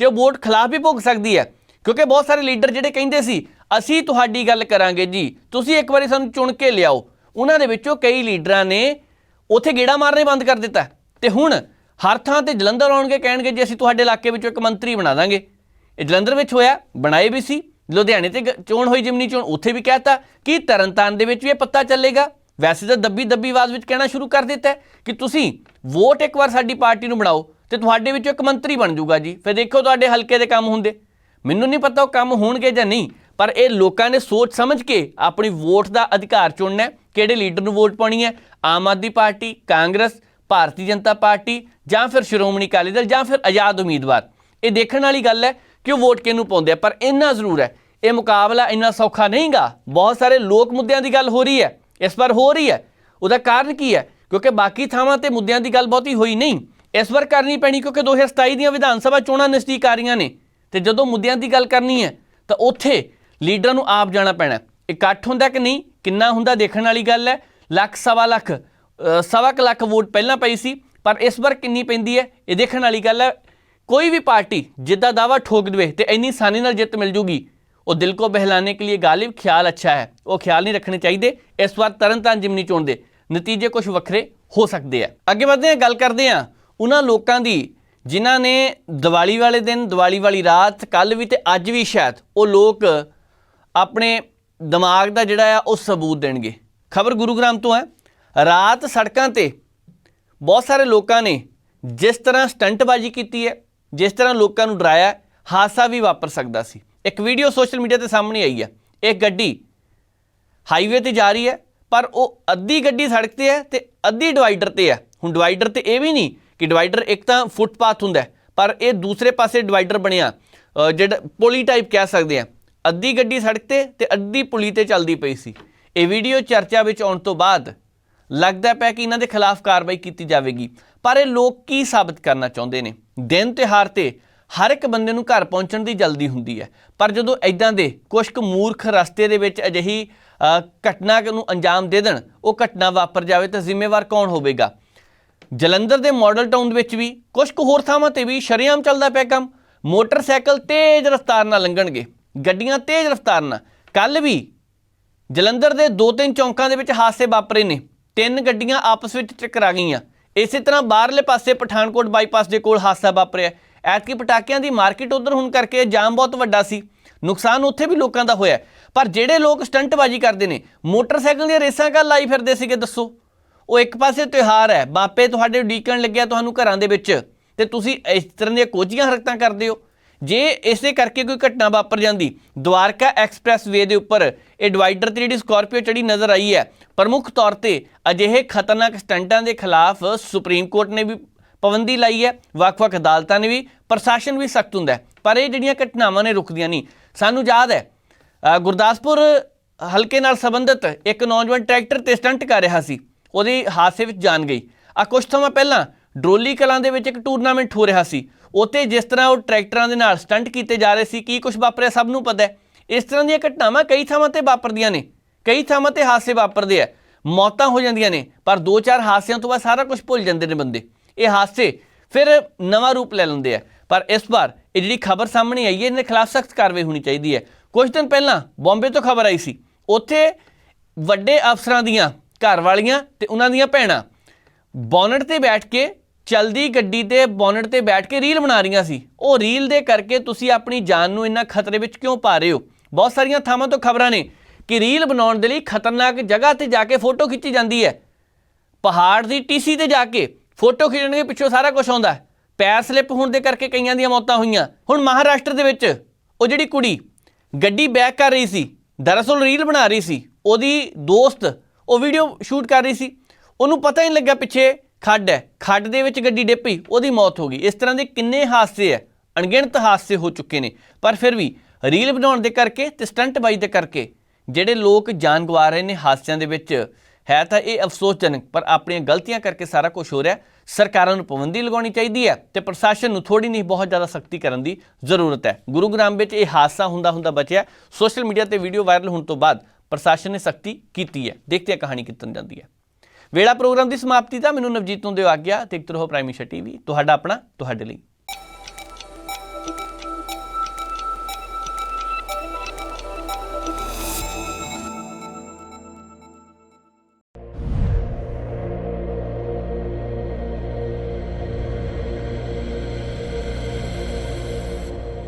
ਤੇ ਉਹ ਵੋਟ ਖਿਲਾਫ ਵੀ ਭੁਗ ਸਕਦੀ ਹੈ, ਕਿਉਂਕਿ ਬਹੁਤ ਸਾਰੇ ਲੀਡਰ ਜਿਹੜੇ ਕਹਿੰਦੇ ਸੀ, ਅਸੀਂ ਤੁਹਾਡੀ ਗੱਲ ਕਰਾਂਗੇ ਜੀ, ਤੁਸੀਂ ਇੱਕ ਵਾਰੀ ਸਾਨੂੰ ਚੁਣ ਕੇ ਲਿਆਓ। ਉਹਨਾਂ ਦੇ ਵਿੱਚੋਂ ਕਈ ਲੀਡਰਾਂ ਨੇ ਉੱਥੇ ਗੇੜਾ ਮਾਰਨੇ ਬੰਦ ਕਰ ਦਿੱਤਾ ਤੇ ਹੁਣ ਹਰ ਥਾਂ ਤੇ ਜਲੰਧਰ ਆਉਣਗੇ, ਕਹਿਣਗੇ ਜੀ, ਅਸੀਂ ਤੁਹਾਡੇ ਇਲਾਕੇ ਵਿੱਚੋਂ ਇੱਕ ਮੰਤਰੀ ਬਣਾ ਦਾਂਗੇ। ਇਹ ਜਲੰਧਰ ਵਿੱਚ ਹੋਇਆ, ਬਣਾਏ ਵੀ ਸੀ। ਲੁਧਿਆਣੇ ਤੇ ਗ- ਚੋਣ ਹੋਈ ਜਿਮਨੀ ਚੋਣ, ਉੱਥੇ ਵੀ ਕਹਿਤਾ ਕਿ ਤਰਨਤਾਰਨ ਦੇ ਵਿੱਚ ਵੀ ਇਹ ਪੱਤਾ ਚੱਲੇਗਾ। ਵੈਸੇ ਤਾਂ ਦੱਬੀ ਦੱਬੀ ਆਵਾਜ਼ ਵਿੱਚ ਕਹਿਣਾ ਸ਼ੁਰੂ ਕਰ ਦਿੱਤਾ ਕਿ ਤੁਸੀਂ ਵੋਟ ਇੱਕ ਵਾਰ ਸਾਡੀ ਪਾਰਟੀ ਨੂੰ ਬਣਾਓ ਤੇ ਤੁਹਾਡੇ ਵਿੱਚੋਂ ਇੱਕ ਮੰਤਰੀ ਬਣ ਜਾਊਗਾ ਜੀ। ਫਿਰ ਦੇਖੋ ਤੁਹਾਡੇ ਹਲਕੇ ਦੇ ਕੰਮ ਹੁੰਦੇ। ਮੈਨੂੰ ਨਹੀਂ ਪਤਾ ਉਹ ਕੰਮ ਹੋਣਗੇ ਜਾਂ ਨਹੀਂ। ਪਰ ਇਹ ਲੋਕਾਂ ਨੇ ਸੋਚ ਸਮਝ ਕੇ ਆਪਣੀ ਵੋਟ ਦਾ ਅਧਿਕਾਰ ਚੁਣਨਾ ਕਿਹੜੇ ਲੀਡਰ ਨੂੰ ਵੋਟ ਪਾਉਣੀ ਹੈ? ਆਮ ਆਦਮੀ ਪਾਰਟੀ, ਕਾਂਗਰਸ, ਭਾਰਤੀ ਜਨਤਾ ਪਾਰਟੀ ਜਾਂ ਫਿਰ ਸ਼੍ਰੋਮਣੀ ਅਕਾਲੀ ਦਲ ਜਾਂ ਫਿਰ ਆਜ਼ਾਦ ਉਮੀਦਵਾਰ? ਇਹ ਦੇਖਣ ਵਾਲੀ ਗੱਲ ਹੈ ਕਿ ਉਹ ਵੋਟ ਕਿਹਨੂੰ ਪਾਉਂਦੇ ਆ, ਪਰ ਇੰਨਾ ਜ਼ਰੂਰ ਹੈ। ਇਹ ਮੁਕਾਬਲਾ ਇੰਨਾ ਸੌਖਾ ਨਹੀਂਗਾ। ਬਹੁਤ ਸਾਰੇ ਲੋਕ ਮੁੱਦਿਆਂ ਦੀ ਗੱਲ ਹੋ ਰਹੀ ਹੈ। ਇਸ ਵਾਰ ਹੋ ਰਹੀ ਹੈ। ਉਹਦਾ ਕਾਰਨ ਕੀ ਹੈ? ਕਿਉਂਕਿ ਬਾਕੀ ਥਾਵਾਂ ਤੇ ਮੁੱਦਿਆਂ ਦੀ ਗੱਲ ਬਹੁਤੀ ਹੋਈ ਨਹੀਂ। ਇਸ ਵਾਰ ਕਰਨੀ ਪੈਣੀ ਕਿਉਂਕਿ 2027 ਦੀਆਂ ਵਿਧਾਨ ਸਭਾ ਚੋਣਾਂ ਨਜ਼ਦੀਕ ਆ ਰਹੀਆਂ ਨੇ। ਤੇ ਜਦੋਂ ਮੁੱਦਿਆਂ ਦੀ ਗੱਲ ਕਰਨੀ ਹੈ, ਤਾਂ ਉੱਥੇ ਲੀਡਰਾਂ ਨੂੰ ਆਪ ਜਾਣਾ ਪੈਣਾ। ਇਕੱਠ ਹੁੰਦਾ ਕਿ ਨਹੀਂ, ਕਿੰਨਾ ਹੁੰਦਾ ਦੇਖਣ ਵਾਲੀ ਗੱਲ ਹੈ। ਲੱਖ, ਸਵਾ ਲੱਖ ਸਵਾ ਕੁ ਲੱਖ ਵੋਟ ਪਹਿਲਾਂ ਪਈ ਸੀ, ਪਰ ਇਸ ਵਾਰ ਕਿੰਨੀ ਪੈਂਦੀ ਹੈ, ਇਹ ਦੇਖਣ ਵਾਲੀ ਗੱਲ ਹੈ। ਕੋਈ ਵੀ ਪਾਰਟੀ ਜਿੱਦਾਂ ਦਾਵਾ ਠੋਕ ਦੇਵੇ ਤੇ ਇੰਨੀ ਆਸਾਨੀ ਨਾਲ ਜਿੱਤ ਮਿਲ ਜੂਗੀ, ਉਹ ਦਿਲ ਕੋ ਬਹਿਲਾਨੇ ਕੇ ਲਈ ਗਾਲਿਬ ਖਿਆਲ ਅੱਛਾ ਹੈ। ਉਹ ਖਿਆਲ ਨਹੀਂ ਰੱਖਣੇ ਚਾਹੀਦੇ, ਇਸ ਵਾਰ ਤਰਨਤਾਰਨ ਜਿਮਨੀ ਚੋਣ ਦੇ ਨਤੀਜੇ ਕੁਝ ਵੱਖਰੇ ਹੋ ਸਕਦੇ ਆ ਅੱਗੇ ਵਧਦੇ ਹਾਂ, ਗੱਲ ਕਰਦੇ ਹਾਂ। ਉਹਨਾਂ ਲੋਕਾਂ ਦੀ ਜਿਨ੍ਹਾਂ ਨੇ ਦੀਵਾਲੀ ਵਾਲੇ ਦਿਨ, ਦੀਵਾਲੀ ਵਾਲੀ ਰਾਤ ਕੱਲ ਵੀ ਤੇ ਅੱਜ ਵੀ ਸ਼ਾਇਦ ਉਹ ਲੋਕ ਆਪਣੇ ਦਿਮਾਗ ਦਾ ਜਿਹੜਾ ਆ ਉਹ ਸਬੂਤ ਦੇਣਗੇ। ਖਬਰ ਗੁਰੂਗ੍ਰਾਮ ਤੋਂ ਹੈ। ਰਾਤ ਸੜਕਾਂ ਤੇ ਬਹੁਤ ਸਾਰੇ ਲੋਕਾਂ ਨੇ ਜਿਸ ਤਰ੍ਹਾਂ ਸਟੰਟਬਾਜ਼ੀ ਕੀਤੀ ਹੈ ਜਿਸ ਤਰ੍ਹਾਂ ਲੋਕਾਂ ਨੂੰ ਡਰਾਇਆ ਹੈ, ਹਾਦਸਾ ਵੀ ਵਾਪਰ ਸਕਦਾ ਸੀ। ਇੱਕ ਵੀਡੀਓ ਸੋਸ਼ਲ ਮੀਡੀਆ ਤੇ ਸਾਹਮਣੇ ਆਈ ਹੈ। ਇੱਕ ਗੱਡੀ ਹਾਈਵੇ ਤੇ ਜਾ ਰਹੀ ਹੈ ਪਰ ਉਹ ਅੱਧੀ ਗੱਡੀ ਸੜਕ ਤੇ ਹੈ ਤੇ ਅੱਧੀ ਡਿਵਾਈਡਰ ਤੇ ਹੈ। ਹੁਣ ਡਿਵਾਈਡਰ ਤੇ ਇਹ ਵੀ ਨਹੀਂ ਕਿ ਡਿਵਾਈਡਰ ਇੱਕ ਤਾਂ ਫੁੱਟਪਾਥ ਹੁੰਦਾ ਪਰ ਇਹ ਦੂਸਰੇ ਪਾਸੇ ਡਿਵਾਈਡਰ ਬਣਿਆ ਜਿਹੜਾ ਪੋਲੀ ਟਾਈਪ ਕਹਿ ਸਕਦੇ ਆ ਅੱਧੀ ਗੱਡੀ ਸੜਕ ਤੇ ਤੇ ਅੱਧੀ ਪੁਲੀ ਤੇ ਚੱਲਦੀ ਪਈ ਸੀ। ਇਹ ਵੀਡੀਓ ਚਰਚਾ ਵਿੱਚ ਆਉਣ ਤੋਂ ਬਾਅਦ ਲੱਗਦਾ ਪਿਆ ਕਿ ਇਹਨਾਂ ਦੇ ਖਿਲਾਫ ਕਾਰਵਾਈ ਕੀਤੀ ਜਾਵੇਗੀ। ਪਰ ਇਹ ਲੋਕ ਕੀ ਸਾਬਤ ਕਰਨਾ ਚਾਹੁੰਦੇ ਨੇ? ਦਿਨ ਤਿਉਹਾਰ ਤੇ ਹਰ ਇੱਕ ਬੰਦੇ ਨੂੰ ਘਰ ਪਹੁੰਚਣ ਦੀ ਜਲਦੀ ਹੁੰਦੀ ਹੈ। ਪਰ ਜਦੋਂ ਐਦਾਂ ਦੇ ਕੁਝ ਕੁ ਮੂਰਖ ਰਸਤੇ ਦੇ ਵਿੱਚ ਅਜਿਹੀ ਘਟਨਾ ਨੂੰ ਅੰਜਾਮ ਦੇ ਦੇਣ, ਉਹ ਘਟਨਾ ਵਾਪਰ ਜਾਵੇ ਤਾਂ ਜ਼ਿੰਮੇਵਾਰ ਕੌਣ ਹੋਵੇਗਾ? ਜਲੰਧਰ ਦੇ ਮਾਡਲ ਟਾਊਨ ਵਿੱਚ ਵੀ ਕੁਝ ਕੁ ਹੋਰ ਥਾਵਾਂ ਤੇ ਵੀ ਸ਼ਰੇਆਮ ਚੱਲਦਾ ਪਿਆ ਕੰਮ। ਮੋਟਰਸਾਈਕਲ ਤੇਜ਼ ਰਫ਼ਤਾਰ ਨਾਲ ਲੰਘਣਗੇ। ਗੱਡੀਆਂ ਤੇਜ਼ ਰਫ਼ਤਾਰ ਨਾਲ। ਕੱਲ ਵੀ ਜਲੰਧਰ ਦੇ ਦੋ ਤਿੰਨ ਚੌਂਕਾਂ ਦੇ ਵਿੱਚ ਹਾਦਸੇ ਵਾਪਰੇ ਨੇ। ਤਿੰਨ ਗੱਡੀਆਂ ਆਪਸ ਵਿੱਚ ਟਕਰਾ ਗਈਆਂ। ਇਸੇ ਤਰ੍ਹਾਂ ਬਾਹਰਲੇ ਪਾਸੇ ਪਠਾਨਕੋਟ ਬਾਈਪਾਸ ਦੇ ਕੋਲ ਹਾਦਸਾ ਵਾਪਰਿਆ। ਐਤਕੀ ਪਟਾਕਿਆਂ ਦੀ ਮਾਰਕੀਟ ਉਧਰ ਹੋਣ ਕਰਕੇ ਜਾਮ ਬਹੁਤ ਵੱਡਾ ਸੀ। ਨੁਕਸਾਨ ਉੱਥੇ ਵੀ ਲੋਕਾਂ ਦਾ ਹੋਇਆ। ਪਰ ਜਿਹੜੇ ਲੋਕ ਸਟੰਟਬਾਜ਼ੀ ਕਰਦੇ ਨੇ, ਮੋਟਰਸਾਈਕਲ ਦੀਆਂ ਰੇਸਾਂ ਕੱਲ ਲਾਈ ਫਿਰਦੇ ਸੀਗੇ, ਦੱਸੋ? ਉਹ ਇੱਕ ਪਾਸੇ ਤਿਉਹਾਰ ਹੈ। ਬਾਪੇ, ਤੁਹਾਡੇ ਉਡੀਕਣ ਲੱਗਿਆ ਤੁਹਾਨੂੰ ਘਰਾਂ ਦੇ ਵਿੱਚ। ਤੇ ਤੁਸੀਂ ਇਸ ਤਰ੍ਹਾਂ ਦੀਆਂ ਕੋਝੀਆਂ ਹਰਕਤਾਂ ਕਰਦੇ ਹੋ। ਜੇ ਇਸੇ ਕਰਕੇ ਕੋਈ ਘਟਨਾ ਵਾਪਰ ਜਾਂਦੀ, ਦਵਾਰਕਾ ਐਕਸਪ੍ਰੈਸ ਵੇ ਦੇ ਉੱਪਰ ਇਹ ਡਿਵਾਈਡਰ ਤੇ ਜਿਹੜੀ ਸਕਾਰਪੀਓ ਚੜੀ ਨਜ਼ਰ ਆਈ ਹੈ, ਪ੍ਰਮੁੱਖ ਤੌਰ ਤੇ ਅਜਿਹੇ ਖਤਰਨਾਕ ਸਟੰਟਾਂ ਦੇ ਖਿਲਾਫ ਸੁਪਰੀਮ ਕੋਰਟ ਨੇ ਵੀ ਪਾਬੰਦੀ ਲਾਈ ਹੈ, ਵੱਖ-ਵੱਖ ਅਦਾਲਤਾਂ ਨੇ ਵੀ, ਪ੍ਰਸ਼ਾਸਨ ਵੀ ਸਖਤ ਹੁੰਦਾ ਪਰ ਇਹ ਜਿਹੜੀਆਂ ਘਟਨਾਵਾਂ ਨੇ ਰੁਕਦੀਆਂ ਨਹੀਂ। ਸਾਨੂੰ ਯਾਦ ਹੈ ਗੁਰਦਾਸਪੁਰ ਹਲਕੇ ਨਾਲ ਸੰਬੰਧਿਤ ਇੱਕ ਨੌਜਵਾਨ ਟਰੈਕਟਰ ਤੇ ਸਟੰਟ ਕਰ ਰਿਹਾ ਸੀ, ਉਹਦੀ ਹਾਦਸੇ ਵਿੱਚ ਜਾਨ ਗਈ। ਆ ਕੁਝ ਸਮਾਂ ਪਹਿਲਾਂ ਡਰੋਲੀ ਕਲਾਂ ਦੇ ਵਿੱਚ ਇੱਕ ਟੂਰਨਾਮੈਂਟ ਹੋ ਰਿਹਾ ਸੀ ਉੱਥੇ ਜਿਸ ਤਰ੍ਹਾਂ ਉਹ ਟਰੈਕਟਰਾਂ ਦੇ ਨਾਲ ਸਟੰਟ ਕੀਤੇ ਜਾ ਰਹੇ ਸੀ, ਕੀ ਕੁਝ ਵਾਪਰਿਆ ਸਭ ਨੂੰ ਪਤਾ ਹੈ। ਇਸ ਤਰ੍ਹਾਂ ਦੀਆਂ ਘਟਨਾਵਾਂ ਕਈ ਥਾਵਾਂ ਤੇ ਵਾਪਰਦੀਆਂ ਨੇ, ਕਈ ਥਾਵਾਂ ਤੇ ਹਾਦਸੇ ਵਾਪਰਦੇ ਆ। ਮੌਤਾਂ ਹੋ ਜਾਂਦੀਆਂ ਨੇ, ਪਰ ਦੋ ਚਾਰ ਹਾਦਸਿਆਂ ਤੋਂ ਬਾਅਦ ਸਾਰਾ ਕੁਝ ਭੁੱਲ ਜਾਂਦੇ ਨੇ ਬੰਦੇ। ਇਹ ਹਾਦਸੇ ਫਿਰ ਨਵਾਂ ਰੂਪ ਲੈ ਲੈਂਦੇ ਆ। ਪਰ ਇਸ ਵਾਰ ਇਹ ਜਿਹੜੀ ਖਬਰ ਸਾਹਮਣੇ ਆਈ ਹੈ, ਇਹਦੇ ਖਿਲਾਫ ਸਖਤ ਕਾਰਵਾਈ ਹੋਣੀ ਚਾਹੀਦੀ ਹੈ। ਕੁਝ ਦਿਨ ਪਹਿਲਾਂ ਬੰਬੇ ਤੋਂ ਖਬਰ ਆਈ ਸੀ, ਉੱਥੇ ਵੱਡੇ ਅਫਸਰਾਂ ਦੀਆਂ ਘਰ ਵਾਲੀਆਂ ਤੇ ਉਹਨਾਂ ਦੀਆਂ ਭੈਣਾਂ ਬੋਨਟ ਤੇ ਬੈਠ ਕੇ ਚਲਦੀ ਗੱਡੀ ਦੇ ਬੋਨਟ ਤੇ ਬੈਠ ਕੇ ਰੀਲ ਬਣਾ ਰਹੀਆਂ ਸੀ। ਉਹ ਰੀਲ ਦੇ ਕਰਕੇ ਤੁਸੀਂ ਆਪਣੀ ਜਾਨ ਨੂੰ ਇੰਨਾ ਖਤਰੇ ਵਿੱਚ ਕਿਉਂ ਪਾ ਰਹੇ ਹੋ? ਬਹੁਤ ਸਾਰੀਆਂ ਥਾਵਾਂ ਤੋਂ ਖਬਰਾਂ ਨੇ ਕਿ ਰੀਲ ਬਣਾਉਣ ਦੇ ਲਈ ਖਤਰਨਾਕ ਜਗ੍ਹਾ ਤੇ ਜਾ ਕੇ ਫੋਟੋ ਖਿੱਚੀ ਜਾਂਦੀ ਹੈ। ਪਹਾੜ ਦੀ ਟੀਸੀ ਤੇ ਜਾ ਕੇ ਫੋਟੋ ਖਿੱਚਣ ਦੇ ਪਿੱਛੋਂ ਸਾਰਾ ਕੁਝ ਆਉਂਦਾ ਹੈ। ਪੈਰ ਸਲਿੱਪ ਹੋਣ ਦੇ ਕਰਕੇ ਕਈਆਂ ਦੀਆਂ ਮੌਤਾਂ ਹੋਈਆਂ। ਹੁਣ ਮਹਾਰਾਸ਼ਟਰ ਦੇ ਵਿੱਚ ਉਹ ਜਿਹੜੀ ਕੁੜੀ ਗੱਡੀ ਬੈਕ ਕਰ ਰਹੀ ਸੀ, ਦਰਅਸਲ ਰੀਲ ਬਣਾ ਰਹੀ ਸੀ, ਉਹਦੀ ਦੋਸਤ ਉਹ ਵੀਡੀਓ ਸ਼ੂਟ ਕਰ ਰਹੀ ਸੀ। ਉਹਨੂੰ ਪਤਾ ਹੀ ਨਹੀਂ ਲੱਗਾ ਪਿੱਛੇ ਖੱਡ ਹੈ, ਖੱਡ ਦੇ ਵਿੱਚ ਗੱਡੀ ਡਿੱਪੀ ਉਹਦੀ ਮੌਤ ਹੋ ਗਈ। ਇਸ ਤਰ੍ਹਾਂ ਦੇ ਕਿੰਨੇ ਹਾਦਸੇ ਹੈ, ਅਣਗਿਣਤ ਹਾਦਸੇ ਹੋ ਚੁੱਕੇ ਨੇ। ਪਰ ਫਿਰ ਵੀ ਰੀਲ ਬਣਾਉਣ ਦੇ ਕਰਕੇ ਤੇ ਸਟੰਟ ਬਾਈ ਦੇ ਕਰਕੇ ਜਿਹੜੇ ਲੋਕ ਜਾਨ ਗਵਾ ਰਹੇ ਨੇ ਹਾਦਸਿਆਂ ਦੇ ਵਿੱਚ, ਹੈ ਤਾਂ ਇਹ ਅਫਸੋਸਜਨਕ, ਪਰ ਆਪਣੀਆਂ ਗਲਤੀਆਂ ਕਰਕੇ ਸਾਰਾ ਕੁਝ ਹੋ ਰਿਹਾ ਸਰਕਾਰਾਂ ਨੂੰ ਪਾਬੰਦੀ ਲਗਾਉਣੀ ਚਾਹੀਦੀ ਹੈ ਤੇ ਪ੍ਰਸ਼ਾਸਨ ਨੂੰ ਥੋੜੀ ਨਹੀਂ, ਬਹੁਤ ਜ਼ਿਆਦਾ ਸਖਤੀ ਕਰਨ ਦੀ ਜ਼ਰੂਰਤ ਹੈ। ਗੁਰੂਗ੍ਰਾਮ ਵਿੱਚ ਇਹ ਹਾਦਸਾ ਹੁੰਦਾ ਹੁੰਦਾ ਬਚਿਆ। ਸੋਸ਼ਲ ਮੀਡੀਆ ਤੇ ਵੀਡੀਓ ਵਾਇਰਲ ਹੋਣ ਤੋਂ ਬਾਅਦ ਪ੍ਰਸ਼ਾਸਨ ਨੇ ਸਖਤੀ ਕੀਤੀ ਹੈ। ਦੇਖਦੇ ਹਾਂ ਕਹਾਣੀ ਕਿੱਥੇ ਜਾਂਦੀ ਹੈ। ਵੇਲਾ ਪ੍ਰੋਗਰਾਮ ਦੀ ਸਮਾਪਤੀ ਤਾਂ ਮੈਨੂੰ ਨਵਜੀਤ ਨੂੰ ਦਿਓ ਆਗਿਆ, ਤੇ ਇੱਕ ਤਰ੍ਹਾਂ ਪ੍ਰਾਈਮ ਮਿਸ਼ਨ ਟੀਵੀ ਤੁਹਾਡਾ ਆਪਣਾ, ਤੁਹਾਡੇ ਲਈ।